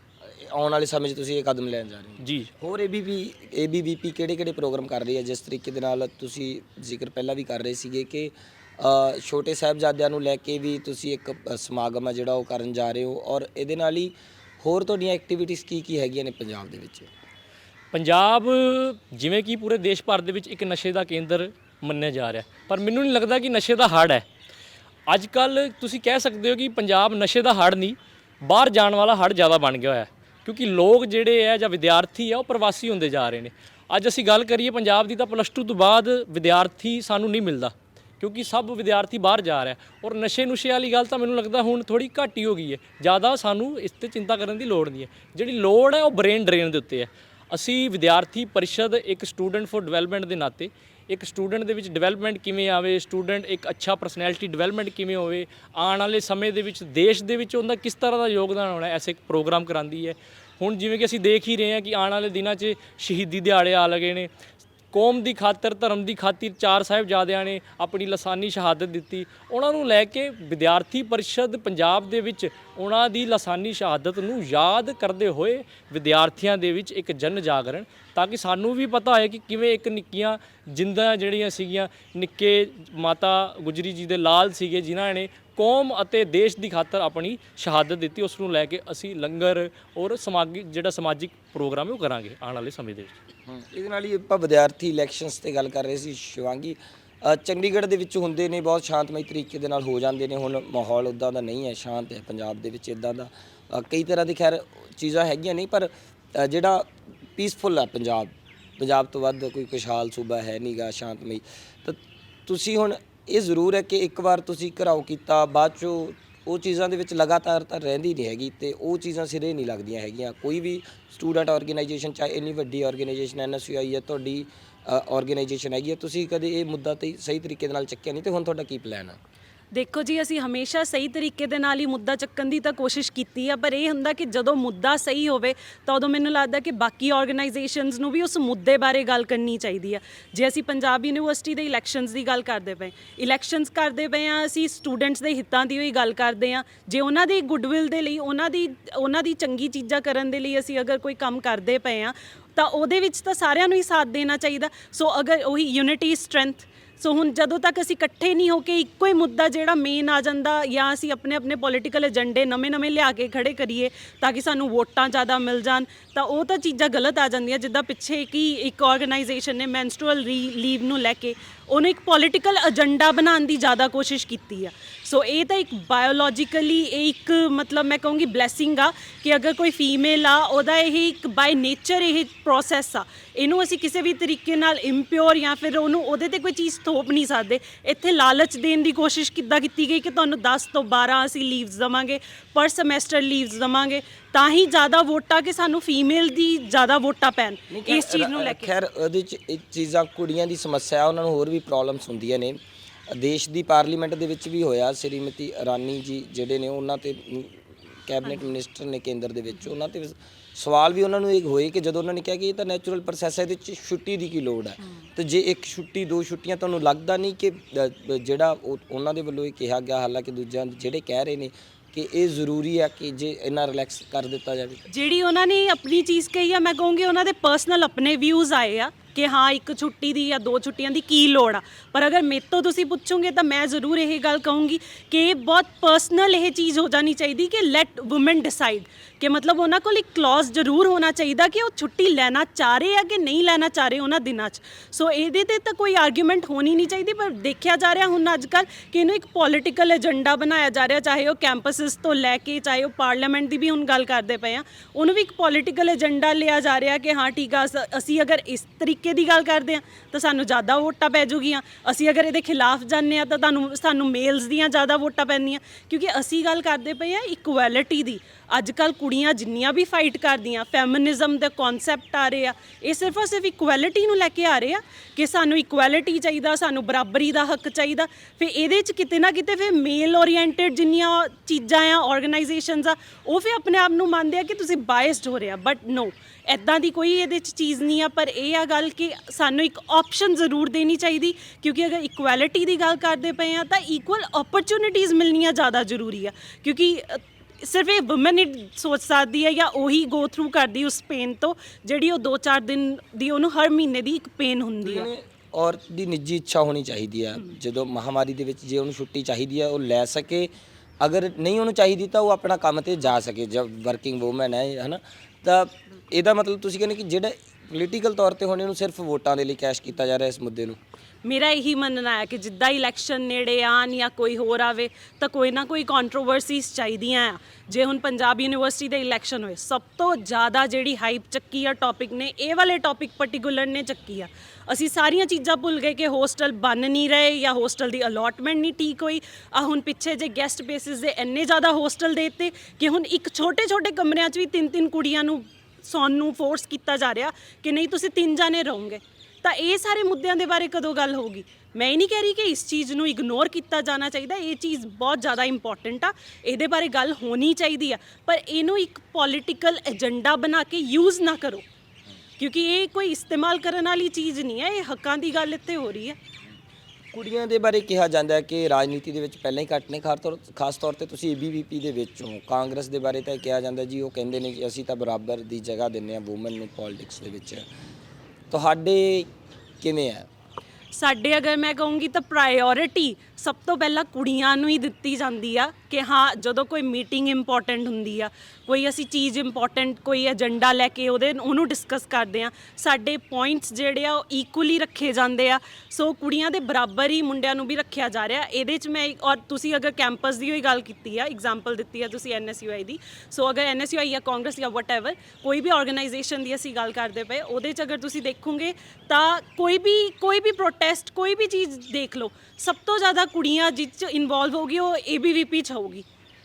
ਆਉਣ ਵਾਲੇ ਸਮੇਂ 'ਚ ਤੁਸੀਂ ਇਹ ਕਦਮ ਲੈਣ ਜਾ ਰਹੇ ਹੋ? ਜੀ। ਹੋਰ ਏਬੀਵੀ ਏਬੀਵੀਪੀ ਕਿਹੜੇ ਕਿਹੜੇ ਪ੍ਰੋਗਰਾਮ ਕਰ ਰਹੀ ਹੈ? ਜਿਸ ਤਰੀਕੇ ਦੇ ਨਾਲ ਤੁਸੀਂ ਜ਼ਿਕਰ ਪਹਿਲਾਂ ਵੀ ਕਰ ਰਹੇ ਸੀਗੇ ਕਿ ਛੋਟੇ ਸਾਹਿਬਜ਼ਾਦਿਆਂ ਨੂੰ ਲੈ ਕੇ ਵੀ ਤੁਸੀਂ ਇੱਕ ਸਮਾਗਮ ਹੈ ਜਿਹੜਾ ਉਹ ਕਰਨ ਜਾ ਰਹੇ ਹੋ ਔਰ ਇਹਦੇ ਨਾਲ ਹੀ ਹੋਰ ਤੁਹਾਡੀਆਂ ਐਕਟੀਵਿਟੀਜ਼ ਕੀ ਕੀ ਹੈਗੀਆਂ ਨੇ ਪੰਜਾਬ ਦੇ ਵਿੱਚ? ਪੰਜਾਬ ਜਿਵੇਂ ਕਿ ਪੂਰੇ ਦੇਸ਼ ਭਰ ਦੇ ਵਿੱਚ ਇੱਕ ਨਸ਼ੇ ਦਾ ਕੇਂਦਰ ਮੰਨਿਆ ਜਾ ਰਿਹਾ ਪਰ ਮੈਨੂੰ ਨਹੀਂ ਲੱਗਦਾ ਕਿ ਨਸ਼ੇ ਦਾ ਹੜ ਹੈ। ਅੱਜ ਕੱਲ ਤੁਸੀਂ ਕਹਿ ਸਕਦੇ ਹੋ ਕਿ ਪੰਜਾਬ ਨਸ਼ੇ ਦਾ ਹੜ ਨਹੀਂ, ਬਾਹਰ ਜਾਣ ਵਾਲਾ ਹੜ ਜ਼ਿਆਦਾ ਬਣ ਗਿਆ ਹੋਇਆ ਕਿਉਂਕਿ ਲੋਕ ਜਿਹੜੇ ਹੈ ਜਾਂ ਵਿਦਿਆਰਥੀ ਆ ਉਹ ਪ੍ਰਵਾਸੀ ਹੁੰਦੇ ਜਾ ਰਹੇ ਨੇ। ਅੱਜ ਅਸੀਂ ਗੱਲ ਕਰੀਏ ਪੰਜਾਬ ਦੀ ਤਾਂ ਪਲੱਸ 2 ਤੋਂ ਬਾਅਦ ਵਿਦਿਆਰਥੀ ਸਾਨੂੰ ਨਹੀਂ ਮਿਲਦਾ, ਕਿਉਂਕਿ ਸਭ ਵਿਦਿਆਰਥੀ ਬਾਹਰ ਜਾ ਰਿਹਾ ਔਰ ਨਸ਼ੇ ਨੁਸ਼ੇ ਵਾਲੀ ਗੱਲ ਤਾਂ ਮੈਨੂੰ ਲੱਗਦਾ ਹੁਣ ਥੋੜੀ ਘੱਟ ਹੀ ਹੋ ਗਈ ਹੈ, ਜ਼ਿਆਦਾ ਸਾਨੂੰ ਇਸ ਤੇ ਚਿੰਤਾ ਕਰਨ ਦੀ ਲੋੜ ਨਹੀਂ ਹੈ। ਜਿਹੜੀ ਲੋੜ ਹੈ, ਉਹ ਬ੍ਰੇਨ ਡਰੇਨ ਦੇ ਉੱਤੇ ਹੈ। ਅਸੀਂ ਵਿਦਿਆਰਥੀ ਪਰਿਸ਼ਦ ਇੱਕ ਸਟੂਡੈਂਟ ਫॉर ਡਿਵੈਲਪਮੈਂਟ ਦੇ ਨਾਤੇ ਇੱਕ ਸਟੂਡੈਂਟ ਦੇ ਵਿੱਚ ਡਿਵੈਲਪਮੈਂਟ ਕਿਵੇਂ ਆਵੇ ਸਟੂਡੈਂਟ ਇੱਕ ਅੱਛਾ ਪਰਸਨੈਲਿਟੀ ਡਿਵੈਲਪਮੈਂਟ ਕਿਵੇਂ ਹੋਵੇ ਆਉਣ ਵਾਲੇ ਸਮੇਂ ਦੇ ਵਿੱਚ ਦੇਸ਼ ਦੇ ਵਿੱਚ ਉਹਦਾ ਕਿਸ ਤਰ੍ਹਾਂ ਦਾ ਯੋਗਦਾਨ ਹੋਣਾ ਹੈ, ਐਸੇ ਇੱਕ ਪ੍ਰੋਗਰਾਮ ਕਰਾਂਦੀ ਹੈ। ਹੁਣ ਜਿਵੇਂ ਕਿ ਅਸੀਂ ਦੇਖ ਹੀ ਰਹੇ ਹਾਂ ਕਿ ਆਉਣ ਵਾਲੇ ਦਿਨਾਂ 'ਚ ਸ਼ਹੀਦੀ ਦਿਹਾੜੇ ਆ ਲਗੇ ਨੇ ਕੌਮ ਦੀ ਖਾਤਰ, ਧਰਮ ਦੀ ਖਾਤਰ ਚਾਰ ਸਾਹਿਬਜ਼ਾਦਿਆਂ ਨੇ ਆਪਣੀ ਲਸਾਨੀ ਸ਼ਹਾਦਤ ਦਿੱਤੀ। ਉਹਨਾਂ ਨੂੰ ਲੈ ਕੇ ਵਿਦਿਆਰਥੀ ਪਰਿਸ਼ਦ ਪੰਜਾਬ ਦੇ ਵਿੱਚ ਉਹਨਾਂ ਦੀ ਲਸਾਨੀ ਸ਼ਹਾਦਤ ਨੂੰ ਯਾਦ ਕਰਦੇ ਹੋਏ ਵਿਦਿਆਰਥੀਆਂ ਦੇ ਵਿੱਚ ਇੱਕ ਜਨ ਜਾਗਰਣ। ਤਾਂ ਕਿ ਸਾਨੂੰ ਵੀ ਪਤਾ ਹੋਏ ਕਿ ਕਿਵੇਂ ਇੱਕ ਨਿੱਕੀਆਂ ਜਿੰਦਾਂ ਜਿਹੜੀਆਂ ਸੀਗੀਆਂ, ਨਿੱਕੇ ਮਾਤਾ ਗੁਜਰੀ ਜੀ ਦੇ ਲਾਲ ਸੀਗੇ, ਜਿਨ੍ਹਾਂ ਨੇ ਕੌਮ ਅਤੇ ਦੇਸ਼ ਦੀ ਖਾਤਰ ਆਪਣੀ ਸ਼ਹਾਦਤ ਦਿੱਤੀ। ਉਸ ਨੂੰ ਲੈ ਕੇ ਅਸੀਂ ਲੰਗਰ ਔਰ ਸਮਾਜਿਕ ਜਿਹੜਾ ਸਮਾਜਿਕ ਪ੍ਰੋਗਰਾਮ ਹੈ, ਉਹ ਕਰਾਂਗੇ ਆਉਣ ਵਾਲੇ ਸਮੇਂ ਦੇ ਵਿੱਚ। ਇਹਦੇ ਨਾਲ ਹੀ ਆਪਾਂ ਵਿਦਿਆਰਥੀ ਇਲੈਕਸ਼ਨਸ ਤੇ ਗੱਲ ਕਰ ਰਹੇ ਸੀ ਸ਼ਿਵਾਂਗੀ। ਚੰਡੀਗੜ੍ਹ ਦੇ ਵਿੱਚ ਹੁੰਦੇ ਨੇ, ਬਹੁਤ ਸ਼ਾਂਤਮਈ ਤਰੀਕੇ ਦੇ ਨਾਲ ਹੋ ਜਾਂਦੇ ਨੇ। ਹੁਣ ਮਾਹੌਲ ਉਦਾਂ ਦਾ ਨਹੀਂ ਹੈ, ਸ਼ਾਂਤ ਹੈ ਪੰਜਾਬ ਦੇ ਵਿੱਚ ਇਦਾਂ ਦਾ। ਕਈ ਤਰ੍ਹਾਂ ਦੀ ਖੈਰ ਚੀਜ਼ਾਂ ਹੈਗੀਆਂ ਨਹੀਂ ਪਰ ਜਿਹੜਾ ਪੀਸਫੁਲ ਹੈ ਪੰਜਾਬ ਪੰਜਾਬ ਤੋਂ ਵੱਧ ਕੋਈ ਖੁਸ਼ਹਾਲ ਸੂਬਾ ਹੈ ਨਹੀਂਗਾ ਸ਼ਾਂਤਮਈ। ਤਾਂ ਤੁਸੀਂ ਹੁਣ ਇਹ ਜ਼ਰੂਰ ਹੈ ਕਿ ਇੱਕ ਵਾਰ ਤੁਸੀਂ ਘਰਾਓ ਕੀਤਾ, ਬਾਅਦ ਚੋਂ ਉਹ ਚੀਜ਼ਾਂ ਦੇ ਵਿੱਚ ਲਗਾਤਾਰ ਤਾਂ ਰਹਿੰਦੀ ਨਹੀਂ ਹੈਗੀ ਤੇ ਉਹ ਚੀਜ਼ਾਂ ਸਿਰੇ ਨਹੀਂ ਲੱਗਦੀਆਂ ਹੈਗੀਆਂ। ਕੋਈ ਵੀ ਸਟੂਡੈਂਟ ਆਰਗੇਨਾਈਜੇਸ਼ਨ ਚਾਹੇ ਇੰਨੀ ਵੱਡੀ ਆਰਗੇਨਾਈਜੇਸ਼ਨ ਐਨਐਸਯੂਆਈ ਹੈ, ਤੁਹਾਡੀ ਆਰਗੇਨਾਈਜੇਸ਼ਨ ਹੈਗੀ ਹੈ, ਤੁਸੀਂ ਕਦੇ ਇਹ ਮੁੱਦਾ ਤੇ ਸਹੀ ਤਰੀਕੇ ਨਾਲ ਚੱਕਿਆ ਨਹੀਂ ਤੇ ਹੁਣ ਤੁਹਾਡਾ ਕੀ ਪਲਾਨ ਆ? ਦੇਖੋ ਜੀ, ਅਸੀਂ ਹਮੇਸ਼ਾ ਸਹੀ ਤਰੀਕੇ ਦੇ ਨਾਲ ਹੀ ਮੁੱਦਾ ਚੱਕਣ ਦੀ ਤਾਂ ਕੋਸ਼ਿਸ਼ ਕੀਤੀ ਆ, ਪਰ ਇਹ ਹੁੰਦਾ ਕਿ ਜਦੋਂ ਮੁੱਦਾ ਸਹੀ ਹੋਵੇ, ਤਾਂ ਉਦੋਂ ਮੈਨੂੰ ਲੱਗਦਾ ਕਿ ਬਾਕੀ ਆਰਗੇਨਾਈਜੇਸ਼ਨਸ ਨੂੰ ਵੀ ਉਸ ਮੁੱਦੇ ਬਾਰੇ ਗੱਲ ਕਰਨੀ ਚਾਹੀਦੀ ਆ। ਜੇ ਅਸੀਂ ਪੰਜਾਬ ਯੂਨੀਵਰਸਿਟੀ ਦੇ ਇਲੈਕਸ਼ਨਸ ਦੀ ਗੱਲ ਕਰਦੇ ਪਏ ਇਲੈਕਸ਼ਨਸ ਕਰਦੇ ਪਏ ਆ, ਅਸੀਂ ਸਟੂਡੈਂਟਸ ਦੇ ਹਿੱਤਾਂ ਦੀ ਹੋਈ ਗੱਲ ਕਰਦੇ ਆ। ਜੇ ਉਹਨਾਂ ਦੀ ਗੁੱਡਵਿਲ ਦੇ ਲਈ, ਉਹਨਾਂ ਦੀ ਉਹਨਾਂ ਦੀ ਚੰਗੀ ਚੀਜ਼ਾਂ ਕਰਨ ਦੇ ਲਈ ਅਸੀਂ ਅਗਰ ਕੋਈ ਕੰਮ ਕਰਦੇ ਪਏ ਆ, ਤਾਂ ਉਹਦੇ ਵਿੱਚ ਤਾਂ ਸਾਰਿਆਂ ਨੂੰ ਹੀ ਸਾਥ ਦੇਣਾ ਚਾਹੀਦਾ। ਸੋ ਅਗਰ ਉਹੀ ਯੂਨਿਟੀ ਸਟਰੈਂਥ ਸੋ ਹੁਣ ਜਦੋਂ ਤੱਕ ਅਸੀਂ ਇਕੱਠੇ ਨਹੀਂ ਹੋ ਕੇ ਇੱਕੋ ਹੀ ਮੁੱਦਾ ਜਿਹੜਾ ਮੇਨ ਆ ਜਾਂਦਾ ਜਾਂ ਅਸੀਂ ਆਪਣੇ ਆਪਣੇ ਪੋਲੀਟੀਕਲ ਏਜੰਡੇ ਨਵੇਂ-ਨਵੇਂ ਲਿਆ ਕੇ ਖੜੇ ਕਰੀਏ ਤਾਂ ਕਿ ਸਾਨੂੰ ਵੋਟਾਂ ਜ਼ਿਆਦਾ ਮਿਲ ਜਾਣ, ਤਾਂ ਉਹ ਤਾਂ ਚੀਜ਼ਾਂ ਗਲਤ ਆ ਜਾਂਦੀਆਂ ਜਿੱਦਾਂ ਪਿੱਛੇ ਕੀ ਇੱਕ ਆਰਗੇਨਾਈਜੇਸ਼ਨ ਨੇ ਮੈਂਸਟਰੂਅਲ ਲੀਵ ਨੂੰ ਲੈ ਕੇ। ਉਹਨੂੰ ਇੱਕ ਪੋਲੀਟੀਕਲ ਏਜੰਡਾ ਬਣਾਉਣ ਦੀ ਜ਼ਿਆਦਾ ਕੋਸ਼ਿਸ਼ ਕੀਤੀ ਆ। ਸੋ ਇਹ ਤਾਂ ਇੱਕ ਬਾਇਓਲੋਜੀਕਲੀ ਇਹ ਇੱਕ ਮਤਲਬ ਮੈਂ ਕਹੂੰਗੀ ਬਲੇਸਿੰਗ ਆ ਕਿ ਅਗਰ ਕੋਈ ਫੀਮੇਲ ਆ, ਉਹਦਾ ਇਹ ਇੱਕ ਬਾਈ ਨੇਚਰ ਇਹ ਪ੍ਰੋਸੈਸ ਆ। ਇਹਨੂੰ ਅਸੀਂ ਕਿਸੇ ਵੀ ਤਰੀਕੇ ਨਾਲ ਇੰਪਿਓਰ ਜਾਂ ਫਿਰ ਉਹਨੂੰ ਉਹਦੇ ਤੇ ਕੋਈ ਚੀਜ਼ ਥੋਪ ਨਹੀਂ ਸਕਦੇ। ਇੱਥੇ ਲਾਲਚ ਦੇਣ ਦੀ ਕੋਸ਼ਿਸ਼ ਕਿੱਦਾਂ ਕੀਤੀ ਗਈ ਕਿ ਤੁਹਾਨੂੰ 10 ਤੋਂ 12 ਅਸੀਂ ਲੀਵਸ ਦਵਾਂਗੇ ਪਰ ਸਮੈਸਟਰ ਲੀਵਸ ਦਵਾਂਗੇ। ਤਾਂ ਹੀ ਜ਼ਿਆਦਾ ਵੋਟਾਂ ਕਿ ਸਾਨੂੰ ਫੀਮੇਲ ਦੀ ਜ਼ਿਆਦਾ ਵੋਟਾਂ ਪੈਣ। ਇਸ ਚੀਜ਼ ਨੂੰ ਲੈ ਕੇ। ਖੈਰ ਉਹਦੇ ਚ ਇਹ ਚੀਜ਼ਾਂ ਕੁੜੀਆਂ ਦੀ ਸਮੱਸਿਆ ਹੈ, ਉਹਨਾਂ ਨੂੰ ਹੋਰ ਵੀ ਪ੍ਰੋਬਲਮਸ ਹੁੰਦੀਆਂ ਨੇ। ਦੇਸ਼ ਦੀ ਪਾਰਲੀਮੈਂਟ ਦੇ ਵਿੱਚ ਵੀ ਹੋਇਆ ਸ਼੍ਰੀਮਤੀ ਰਾਨੀ ਜੀ ਜਿਹੜੇ ਨੇ ਉਹਨਾਂ ਤੇ ਕੈਬਨਿਟ ਮਿਨਿਸਟਰ ਨੇ ਕੇਂਦਰ ਦੇ ਵਿੱਚ। ਉਹਨਾਂ ਤੇ ਸਵਾਲ ਵੀ ਉਹਨਾਂ ਨੂੰ ਇਹ ਹੋਏ ਕਿ ਜਦੋਂ ਉਹਨਾਂ ਨੇ ਕਿਹਾ ਕਿ ਇਹ ਤਾਂ ਨੈਚੁਰਲ ਪ੍ਰੋਸੈਸ ਹੈ ਇਹਦੇ ਵਿੱਚ ਛੁੱਟੀ ਦੀ ਕੀ ਲੋੜ ਹੈ? ਤੇ ਜੇ ਇੱਕ ਛੁੱਟੀ ਦੋ ਛੁੱਟੀਆਂ ਤੁਹਾਨੂੰ ਲੱਗਦਾ ਨਹੀਂ ਕਿ ਜਿਹੜਾ ਉਹ- ਉਹਨਾਂ ਦੇ ਵੱਲੋਂ ਇਹ ਕਿਹਾ ਗਿਆ ਹਾਲਾਂਕਿ ਦੂਜਿਆਂ ਜਿਹੜੇ ਕਹਿ ਰਹੇ ਨੇ ਕਿ ਇਹ ਜ਼ਰੂਰੀ ਆ ਕਿ ਜੇ ਇਹਨਾਂ ਰਿਲੈਕਸ ਕਰ ਦਿੱਤਾ ਜਾਵੇ। ਜਿਹੜੀ ਉਹਨਾਂ ਨੇ ਆਪਣੀ ਚੀਜ਼ ਕਹੀ ਆ, ਮੈਂ ਕਹੂੰਗੀ ਉਹਨਾਂ ਦੇ ਪਰਸਨਲ ਆਪਣੇ ਵਿਊਜ਼ ਆਏ ਆ। ਕਿ ਹਾਂ, ਇੱਕ ਛੁੱਟੀ ਦੀ ਜਾਂ ਦੋ ਛੁੱਟੀਆਂ ਦੀ ਕੀ ਲੋੜ ਆ? ਪਰ ਅਗਰ ਮੇਰੇ ਤੋਂ ਤੁਸੀਂ ਪੁੱਛੋਗੇ ਤਾਂ ਮੈਂ ਜ਼ਰੂਰ ਇਹ ਗੱਲ ਕਹੂੰਗੀ ਕਿ ਬਹੁਤ ਪਰਸਨਲ ਇਹ ਚੀਜ਼ ਹੋ ਜਾਣੀ ਚਾਹੀਦੀ ਕਿ ਲੈਟ ਔਮਨ ਡਿਸਾਈਡ ਕਿ ਮਤਲਬ ਉਹਨਾਂ ਕੋਲ ਇੱਕ ਕਲੌਜ਼ ਜ਼ਰੂਰ ਹੋਣਾ ਚਾਹੀਦਾ ਕਿ ਉਹ ਛੁੱਟੀ ਲੈਣਾ ਚਾਹ ਰਹੇ ਆ ਕਿ ਨਹੀਂ ਲੈਣਾ ਚਾਹ ਰਹੇ ਉਹਨਾਂ ਦਿਨਾਂ 'ਚ। ਸੋ ਇਹਦੇ ਤੇ ਤਾਂ ਕੋਈ ਆਰਗੂਮੈਂਟ ਹੋਣੀ ਨਹੀਂ ਚਾਹੀਦੀ, ਪਰ ਦੇਖਿਆ ਜਾ ਰਿਹਾ ਹੁਣ ਅੱਜ ਕੱਲ੍ਹ ਕਿ ਇਹਨੂੰ ਇੱਕ ਪੋਲੀਟੀਕਲ ਏਜੰਡਾ ਬਣਾਇਆ ਜਾ ਰਿਹਾ, ਚਾਹੇ ਉਹ ਕੈਂਪਸਸ ਤੋਂ ਲੈ ਕੇ, ਚਾਹੇ ਉਹ ਪਾਰਲੀਮੈਂਟ ਦੀ ਵੀ ਹੁਣ ਗੱਲ ਕਰਦੇ ਪਏ ਆ। ਉਹਨੂੰ ਵੀ ਇੱਕ ਪੋਲੀਟੀਕਲ ਏਜੰਡਾ ਲਿਆ ਜਾ ਰਿਹਾ ਕਿ ਹਾਂ, ਠੀਕ ਆ, ਅਸ- ਅਸੀਂ ਅਗਰ ਇਸ ਤਰੀਕੇ ਦੀ ਗੱਲ ਕਰਦੇ ਆ, ਤਾਂ ਸਾਨੂੰ ਜ਼ਿਆਦਾ ਵੋਟਾਂ ਪੈ ਜੂਗੀਆਂ। ਅਸੀਂ ਅਗਰ ਇਹਦੇ ਖਿਲਾਫ ਜਾਂਦੇ ਆ, ਤਾਂ ਤੁਹਾਨੂੰ, ਸਾਨੂੰ ਮੇਲਸ ਦੀਆਂ ਜ਼ਿਆਦਾ ਵੋਟਾਂ ਪੈਂਦੀਆਂ। ਕਿਉਂਕਿ ਅਸੀਂ ਗੱਲ ਕਰਦੇ ਪਏ ਆ ਇਕੁਐਲਿਟੀ ਦੀ। ਅੱਜ ਕੱਲ ਕੁੜੀਆਂ ਜਿੰਨੀਆਂ ਵੀ ਫਾਈਟ ਕਰਦੀਆਂ ਫੈਮਿਨਿਜ਼ਮ ਦੇ ਕਨਸੈਪਟ ਆ ਰਹੇ ਆ, ਇਹ ਸਿਰਫ ਔਰ ਸਿਰਫ ਇਕੁਐਲਿਟੀ ਨੂੰ ਲੈ ਕੇ ਆ ਰਹੇ ਆ ਕਿ ਸਾਨੂੰ ਇਕੁਐਲਿਟੀ ਚਾਹੀਦਾ, ਸਾਨੂੰ ਬਰਾਬਰੀ ਦਾ ਹੱਕ ਚਾਹੀਦਾ। ਫਿਰ ਇਹਦੇ ਚ ਕਿਤੇ ਨਾ ਕਿਤੇ ਫਿਰ ਮੇਲ ਓਰੀਐਂਟਡ ਜਿੰਨੀਆਂ ਚੀਜ਼ਾਂ ਆ ਆਰਗੇਨਾਈਜੇਸ਼ਨਸ ਆ, ਉਹ ਫਿਰ ਆਪਣੇ ਆਪ ਨੂੰ ਮੰਨਦੇ ਆ ਕਿ ਤੁਸੀਂ ਬਾਇਸਡ ਹੋ ਰਿਹਾ ਬਟ ਨੋ ਐਦਾਂ ਦੀ ਕੋਈ ਇਹਦੇ ਚ ਚੀਜ਼ ਨਹੀਂ ਆ, ਪਰ ਇਹ ਆ ਗੱਲ ਕਿ ਸਾਨੂੰ ਇੱਕ ਆਪਸ਼ਨ ਜ਼ਰੂਰ ਦੇਣੀ ਚਾਹੀਦੀ, ਕਿਉਂਕਿ ਅਗਰ ਇਕੁਐਲਿਟੀ ਦੀ ਗੱਲ ਕਰਦੇ ਪਏ ਆ, ਤਾਂ ਇਕੁਅਲ ਓਪਰਚ्युनिटीज ਮਿਲਣੀਆਂ ਜ਼ਿਆਦਾ ਜ਼ਰੂਰੀ ਆ। ਕਿਉਂਕਿ ਸਿਰਫ ਇਹ ਵੂਮਨ ਹੀ ਸੋਚ ਸਕਦੀ ਹੈ ਜਾਂ ਉਹੀ ਗੋ ਥਰੂ ਕਰਦੀ ਉਸ ਪੇਨ ਤੋਂ ਜਿਹੜੀ ਉਹ 2-4 ਦਿਨ ਦੀ ਉਹਨੂੰ ਹਰ ਮਹੀਨੇ ਦੀ ਇੱਕ ਪੇਨ ਹੁੰਦੀ ਆ ਔਰਤ ਦੀ ਨਿੱਜੀ ਇੱਛਾ ਹੋਣੀ ਚਾਹੀਦੀ ਹੈ ਜਦੋਂ ਮਹਾਮਾਰੀ ਦੇ ਵਿੱਚ ਜੇ ਉਹਨੂੰ ਛੁੱਟੀ ਚਾਹੀਦੀ ਹੈ ਉਹ ਲੈ ਸਕੇ। ਅਗਰ ਨਹੀਂ ਉਹਨੂੰ ਚਾਹੀਦੀ ਤਾਂ ਉਹ ਆਪਣਾ ਕੰਮ ਤੇ ਜਾ ਸਕੇ ਜਦ ਵਰਕਿੰਗ ਔਮਨ ਹੈ ਹਨਾ। ਤਾਂ ਇਹਦਾ ਮਤਲਬ ਤੁਸੀਂ ਕਹਿੰਦੇ ਕਿ ਜਿਹੜਾ ਪੋਲੀਟੀਕਲ ਤੌਰ ਤੇ ਹੋਣੇ ਉਹਨੂੰ ਸਿਰਫ ਵੋਟਾਂ ਦੇ ਲਈ ਕੈਸ਼ ਕੀਤਾ ਜਾ ਰਿਹਾ ਇਸ ਮੁੱਦੇ ਨੂੰ। ਮੇਰਾ ਇਹੀ ਮੰਨਣਾ ਹੈ ਕਿ ਜਿੱਦਾਂ ਇਲੈਕਸ਼ਨ ਨੇੜੇ ਆਣ ਜਾਂ ਕੋਈ ਹੋਰ ਆਵੇ, ਤਾਂ ਕੋਈ ਨਾ ਕੋਈ ਕੰਟਰੋਵਰਸੀਜ਼ ਚਾਹੀਦੀਆਂ ਆ। ਜੇ ਹੁਣ ਪੰਜਾਬ ਯੂਨੀਵਰਸਿਟੀ ਦੇ ਇਲੈਕਸ਼ਨ ਹੋਏ, ਸਭ ਤੋਂ ਜ਼ਿਆਦਾ ਜਿਹੜੀ ਹਾਈਪ ਚੱਕੀ ਆ ਟੌਪਿਕ ਨੇ, ਇਹ ਵਾਲੇ ਟੌਪਿਕ ਪਾਰਟਿਕੂਲਰ ਨੇ ਚੱਕੀ ਆ। ਅਸੀਂ ਸਾਰੀਆਂ ਚੀਜ਼ਾਂ ਭੁੱਲ ਗਏ ਕਿ ਹੋਸਟਲ ਬਣ ਨਹੀਂ ਰਹੇ ਜਾਂ ਹੋਸਟਲ ਦੀ ਅਲੋਟਮੈਂਟ ਨਹੀਂ ਠੀਕ ਹੋਈ। ਆ ਹੁਣ ਪਿੱਛੇ ਜੇ ਗੈਸਟ ਬੇਸਿਸ ਦੇ ਇੰਨੇ ਜ਼ਿਆਦਾ ਹੋਸਟਲ ਦੇ ਦਿੱਤੇ ਕਿ ਹੁਣ ਇੱਕ ਛੋਟੇ ਛੋਟੇ ਕਮਰਿਆਂ 'ਚ ਵੀ ਤਿੰਨ ਤਿੰਨ ਕੁੜੀਆਂ ਨੂੰ ਸੌਣ ਨੂੰ ਫੋਰਸ ਕੀਤਾ ਜਾ ਰਿਹਾ ਕਿ ਨਹੀਂ, ਤੁਸੀਂ ਤਿੰਨ ਜਾਣੇ ਰਹੋਗੇ। ਤਾਂ ਇਹ ਸਾਰੇ ਮੁੱਦਿਆਂ ਦੇ ਬਾਰੇ ਕਦੋਂ ਗੱਲ ਹੋਊਗੀ? ਮੈਂ ਇਹ ਨਹੀਂ ਕਹਿ ਰਹੀ ਕਿ ਇਸ ਚੀਜ਼ ਨੂੰ ਇਗਨੋਰ ਕੀਤਾ ਜਾਣਾ ਚਾਹੀਦਾ। ਇਹ ਚੀਜ਼ ਬਹੁਤ ਜ਼ਿਆਦਾ ਇੰਪੋਰਟੈਂਟ ਆ। ਇਹਦੇ ਬਾਰੇ ਗੱਲ ਹੋਣੀ ਚਾਹੀਦੀ ਆ। ਪਰ ਇਹਨੂੰ ਇੱਕ ਪੋਲੀਟੀਕਲ ਏਜੰਡਾ ਬਣਾ ਕੇ ਯੂਜ਼ ਨਾ ਕਰੋ। ਕਿਉਂਕਿ ਇਹ ਕੋਈ ਇਸਤੇਮਾਲ ਕਰਨ ਵਾਲੀ ਚੀਜ਼ ਨਹੀਂ ਹੈ ਇਹ ਹੱਕਾਂ ਦੀ ਗੱਲ ਇੱਥੇ ਹੋ ਰਹੀ ਹੈ ਕੁੜੀਆਂ ਦੇ ਬਾਰੇ ਕਿਹਾ ਜਾਂਦਾ ਹੈ ਕਿ ਰਾਜਨੀਤੀ ਦੇ ਵਿੱਚ ਪਹਿਲਾਂ ਹੀ ਘੱਟ ਨੇ। ਖਾਸ ਤੌਰ ਖਾਸ ਤੌਰ ਤੇ ਤੁਸੀਂ ਏਬੀਵੀਪੀ ਦੇ ਵਿੱਚ ਹੋ ਕਾਂਗਰਸ ਦੇ ਬਾਰੇ ਤਾਂ ਕਿਹਾ ਜਾਂਦਾ ਜੀ। ਉਹ ਕਹਿੰਦੇ ਨੇ ਕਿ ਅਸੀਂ ਤਾਂ ਬਰਾਬਰ ਦੀ ਜਗ੍ਹਾ ਦਿੰਨੇ ਆ ਔਮਨ ਨੂੰ ਪੋਲਿਟਿਕਸ ਦੇ ਵਿੱਚ। ਤੁਹਾਡੇ ਕਿਵੇਂ ਹੈ ਸਾਡੇ ਅਗਰ ਮੈਂ ਕਹੂੰਗੀ ਤਾਂ ਪ੍ਰਾਇੋਰਿਟੀ ਸਭ ਤੋਂ ਪਹਿਲਾਂ ਕੁੜੀਆਂ ਨੂੰ ਹੀ ਦਿੱਤੀ ਜਾਂਦੀ ਆ ਕਿ ਹਾਂ, ਜਦੋਂ ਕੋਈ ਮੀਟਿੰਗ ਇੰਪੋਰਟੈਂਟ ਹੁੰਦੀ ਆ, ਕੋਈ ਅਸੀਂ ਚੀਜ਼ ਇੰਪੋਰਟੈਂਟ ਕੋਈ ਏਜੰਡਾ ਲੈ ਕੇ ਉਹਦੇ ਉਹਨੂੰ ਡਿਸਕਸ ਕਰਦੇ ਆ, ਸਾਡੇ ਪੁਆਇੰਟਸ ਜਿਹੜੇ ਆ ਉਹ ਇਕੁਅਲੀ ਰੱਖੇ ਜਾਂਦੇ ਆ। ਸੋ ਕੁੜੀਆਂ ਦੇ ਬਰਾਬਰ ਹੀ ਮੁੰਡਿਆਂ ਨੂੰ ਵੀ ਰੱਖਿਆ ਜਾ ਰਿਹਾ। ਇਹਦੇ ਚ ਮੈਂ ਔਰ ਤੁਸੀਂ ਅਗਰ ਕੈਂਪਸ ਦੀ ਹੋਈ ਗੱਲ ਕੀਤੀ ਆ ਐਗਜ਼ਾਮਪਲ ਦਿੱਤੀ ਆ ਤੁਸੀਂ ਐਨਐਸਯੂਆਈ ਦੀ। ਸੋ ਅਗਰ ਐਨਐਸਯੂਆਈ ਜਾਂ ਕਾਂਗਰਸ ਜਾਂ ਵਟਐਵਰ ਕੋਈ ਵੀ ਆਰਗੇਨਾਈਜੇਸ਼ਨ ਦੀ ਅਸੀਂ ਗੱਲ ਕਰਦੇ ਪਏ, ਉਹਦੇ ਚ ਅਗਰ ਤੁਸੀਂ ਦੇਖੋਗੇ ਤਾਂ ਕੋਈ ਵੀ ਕੋਈ ਵੀ ਪ੍ਰੋਟੈਸਟ ਕੋਈ ਵੀ ਚੀਜ਼ ਦੇਖ ਲਓ ਸਭ ਤੋਂ ਜ਼ਿਆਦਾ ਕੁੜੀਆਂ ਜਿਸ ਚ ਇਨਵੋਲਵ ਹੋਗੀ ਉਹ ਏਬੀਵੀਪੀ ਚ ਹੋਊਗੀ।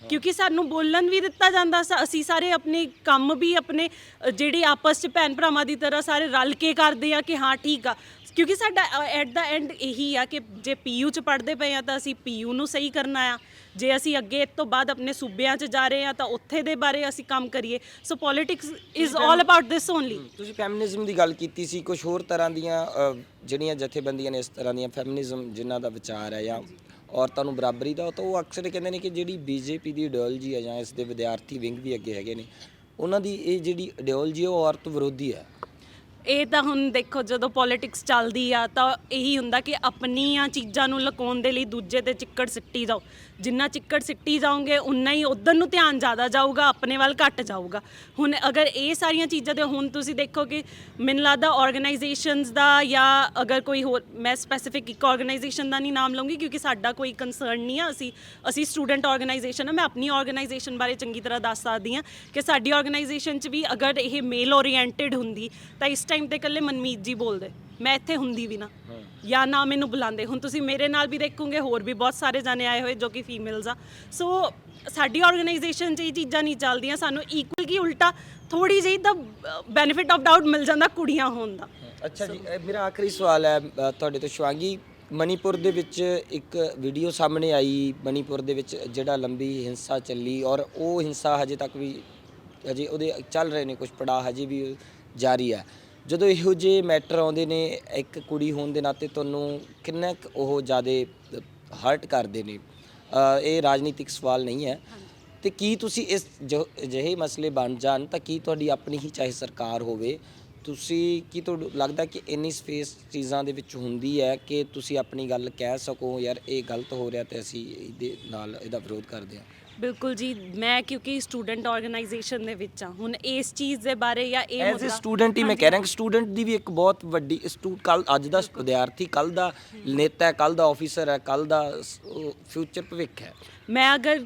ਕਿਉਂਕਿ ਸਾਨੂੰ ਬੋਲਣ ਵੀ ਦਿੱਤਾ ਜਾਂਦਾ ਸ- ਅਸੀਂ ਸਾਰੇ ਆਪਣੇ ਕੰਮ ਵੀ ਆਪਣੇ ਅ, ਜਿਹੜੇ ਆਪਸ ਚ ਭੈਣ ਭਰਾਵਾਂ ਦੀ ਤਰ੍ਹਾਂ ਸਾਰੇ ਰਲ ਕੇ ਕਰਦੇ ਆ ਕਿ ਹਾਂ ਠੀਕ ਆ। ਕਿਉਂਕਿ ਸਾਡਾ ਐਟ ਦਾ ਐਂਡ ਇਹੀ ਆ ਕਿ ਜੇ ਪੀਯੂ ਚ ਪੜ੍ਹਦੇ ਪਏ ਆ ਤਾਂ ਅਸੀਂ ਪੀਯੂ ਨੂੰ ਸਹੀ ਕਰਨਾ ਆ। ਜੇ ਅਸੀਂ ਅੱਗੇ ਇਸ ਤੋਂ ਬਾਅਦ ਆਪਣੇ ਸੂਬਿਆਂ ਚ ਜਾ ਰਹੇ ਆ ਤਾਂ ਉੱਥੇ ਦੇ ਬਾਰੇ ਅਸੀਂ ਕੰਮ ਕਰੀਏ। So politics is all about this only ਤੁਸੀਂ ਫੈਮਿਨਿਜ਼ਮ ਦੀ ਗੱਲ ਕੀਤੀ ਸੀ ਕੁਝ ਹੋਰ ਤਰ੍ਹਾਂ ਦੀਆਂ ਅ, ਜਿਹੜੀਆਂ ਜਥੇਬੰਦੀਆਂ ਨੇ ਇਸ ਤਰ੍ਹਾਂ ਦੀਆਂ ਫੈਮਿਨਿਜ਼ਮ ਜਿਨ੍ਹਾਂ ਦਾ ਵਿਚਾਰ ਹੈ ਜਾਂ ਔਰਤਾਂ ਨੂੰ ਬਰਾਬਰੀ ਦਾ ਤਾਂ ਉਹ ਅਕਸਰ ਕਹਿੰਦੇ ਨੇ ਕਿ ਜਿਹੜੀ ਬੀਜੇਪੀ ਦੀ ਆਈਡੀਓਲੋਜੀ ਹੈ ਜਾਂ ਇਸ ਦੇ ਵਿਦਿਆਰਥੀ ਵਿੰਗ ਵੀ ਅੱਗੇ ਹੈਗੇ ਨੇ ਉਹਨਾਂ ਦੀ ਇਹ ਜਿਹੜੀ ਆਈਡੀਓਲੋਜੀ ਉਹ ਔਰਤ ਵਿਰੋਧੀ ਹੈ। ਇਹ ਤਾਂ ਹੁਣ ਦੇਖੋ ਜਦੋਂ ਪੋਲਿਟਿਕਸ ਚੱਲਦੀ ਆ ਤਾਂ ਇਹੀ ਹੁੰਦਾ ਕਿ ਆਪਣੀਆਂ ਚੀਜ਼ਾਂ ਨੂੰ ਲੁਕਾਉਣ ਦੇ ਲਈ ਦੂਜੇ ਤੇ ਚਿੱਕੜ ਸਿੱਟੀ ਜਾਓ। ਜਿੰਨਾ ਚਿੱਕੜ ਸਿੱਟੀ ਜਾਓਗੇ, ਉਨਾ ਹੀ ਉਧਰ ਨੂੰ ਧਿਆਨ ਜ਼ਿਆਦਾ ਜਾਊਗਾ, ਆਪਣੇ ਵੱਲ ਘੱਟ ਜਾਊਗਾ। ਹੁਣ ਅਗਰ ਇਹ ਸਾਰੀਆਂ ਚੀਜ਼ਾਂ ਦੇ ਹੁਣ ਤੁਸੀਂ ਦੇਖੋ ਕਿ ਮੈਨੂੰ ਲੱਗਦਾ ਆਰਗੇਨਾਈਜੇਸ਼ਨਸ ਦਾ ਜਾਂ ਅਗਰ ਕੋਈ ਹੋਰ, ਮੈਂ ਸਪੈਸੀਫਿਕ ਇੱਕ ਆਰਗੇਨਾਈਜੇਸ਼ਨ ਦਾ ਨਹੀਂ ਨਾਮ ਲਵਾਂਗੀ ਕਿਉਂਕਿ ਸਾਡਾ ਕੋਈ ਕੰਸਰਨ ਨਹੀਂ ਆ। ਅਸੀਂ ਅਸੀਂ ਸਟੂਡੈਂਟ ਆਰਗੇਨਾਈਜੇਸ਼ਨ ਆ, ਮੈਂ ਆਪਣੀ ਆਰਗੇਨਾਈਜੇਸ਼ਨ ਬਾਰੇ ਚੰਗੀ ਤਰ੍ਹਾਂ ਦੱਸ ਸਕਦੀ ਹਾਂ ਕਿ ਸਾਡੀ ਆਰਗੇਨਾਈਜੇਸ਼ਨ 'ਚ ਵੀ ਅਗਰ ਇਹ ਮੇਲ ਓਰੀਐਂਟਡ ਹੁੰਦੀ, ਤਾਂ ਇਸ ਟਾਈਮ ਤੇ ਇਕੱਲੇ ਮਨਮੀਤ ਜੀ ਬੋਲਦੇ। ਮੈਂ ਇੱਥੇ ਹੁੰਦੀ ਵੀ ਨਾ। ਜਾਂ ਨਾ ਮੈਨੂੰ ਬੁਲਾਉਂਦੇ। ਹੁਣ ਤੁਸੀਂ ਮੇਰੇ ਨਾਲ ਵੀ ਦੇਖੋਗੇ ਹੋਰ ਵੀ ਬਹੁਤ ਸਾਰੇ ਜਾਣੇ ਆਏ ਹੋਏ ਜੋ ਕਿ ਫੀਮੇਲਸ ਆ। ਸੋ ਸਾਡੀ ਆਰਗੇਨਾਈਜੇਸ਼ਨ 'ਚ ਇਹ ਚੀਜ਼ਾਂ ਨਹੀਂ ਚੱਲਦੀਆਂ। ਸਾਨੂੰ ਇਕੁਅਲ ਕੀ ਉਲਟਾ ਥੋੜੀ ਜਿਹੀ ਤਾਂ ਬੈਨੀਫਿਟ ਆਫ ਡਾਊਟ ਮਿਲ ਜਾਂਦਾ ਕੁੜੀਆਂ ਹੋਣ ਦਾ। ਅੱਛਾ ਜੀ ਇਹ ਮੇਰਾ ਆਖਰੀ ਸਵਾਲ ਹੈ ਅ, ਤੁਹਾਡੇ ਤੋਂ ਸ਼ਿਵਾਂਗੀ। ਮਣੀਪੁਰ ਦੇ ਵਿੱਚ ਇੱਕ ਵੀਡੀਓ ਸਾਹਮਣੇ ਆਈ ਮਣੀਪੁਰ ਦੇ ਵਿੱਚ ਜਿਹੜਾ ਲੰਬੀ ਹਿੰਸਾ ਚੱਲੀ ਔਰ ਉਹ ਹਿੰਸਾ ਹਜੇ ਤੱਕ ਵੀ ਹਜੇ ਉਹਦੇ ਚੱਲ ਰਹੇ ਨੇ ਕੁਝ ਪੜਾ ਹਜੇ ਵੀ ਜਾਰੀ ਹੈ। ਜਦੋਂ ਇਹੋ ਜਿਹੇ ਮੈਟਰ ਆਉਂਦੇ ਨੇ ਇੱਕ ਕੁੜੀ ਹੋਣ ਦੇ ਨਾਤੇ ਤੁਹਾਨੂੰ ਕਿੰਨਾ ਕੁ ਉਹ ਜ਼ਿਆਦਾ ਹਰਟ ਕਰਦੇ ਨੇ? ਅ, ਇਹ ਰਾਜਨੀਤਿਕ ਸਵਾਲ ਨਹੀਂ ਹੈ। ਤੇ ਕੀ ਤੁਸੀਂ ਇਸ ਜੋ ਅਜਿਹੇ ਮਸਲੇ ਬਣ ਜਾਣ ਤਾਂ ਕੀ ਤੁਹਾਡੀ ਆਪਣੀ ਹੀ ਚਾਹੇ ਸਰਕਾਰ ਹੋਵੇ ਤੁਸੀਂ ਕੀ ਤੁਹਾਨੂੰ ਲੱਗਦਾ ਕਿ ਇੰਨੀ ਸਪੇਸ ਚੀਜ਼ਾਂ ਦੇ ਵਿੱਚ ਹੁੰਦੀ ਹੈ ਕਿ ਤੁਸੀਂ ਆਪਣੀ ਗੱਲ ਕਹਿ ਸਕੋ ਯਾਰ ਇਹ ਗਲਤ ਹੋ ਰਿਹਾ ਤੇ ਅਸੀਂ ਇਹਦੇ ਨਾਲ ਇਹਦਾ ਵਿਰੋਧ ਕਰਦੇ ਹਾਂ? ਬਿਲਕੁਲ ਜੀ ਮੈਂ ਕਿਉਂਕਿ ਸਟੂਡੈਂਟ ਆਰਗੇਨਾਈਜੇਸ਼ਨ ਦੇ ਵਿੱਚ ਆ ਹੁਣ ਇਸ ਚੀਜ਼ ਦੇ ਬਾਰੇ ਜਾਂ ਇਹ ਐਜ਼ ਅ ਸਟੂਡੈਂਟ ਹੀ ਮੈਂ ਕਹਿ ਰਿਹਾ ਕਿ ਸਟੂਡੈਂਟ ਦੀ ਵੀ ਇੱਕ ਬਹੁਤ ਵੱਡੀ ਸਟੂ ਕੱਲ ਅੱਜ ਦਾ ਵਿਦਿਆਰਥੀ ਕੱਲ ਦਾ ਨੇਤਾ ਹੈ ਕੱਲ ਦਾ ਆਫੀਸਰ ਹੈ ਕੱਲ ਦਾ ਫਿਊਚਰ ਭਵਿੱਖ ਹੈ। ਮੈਂ ਅਗਰ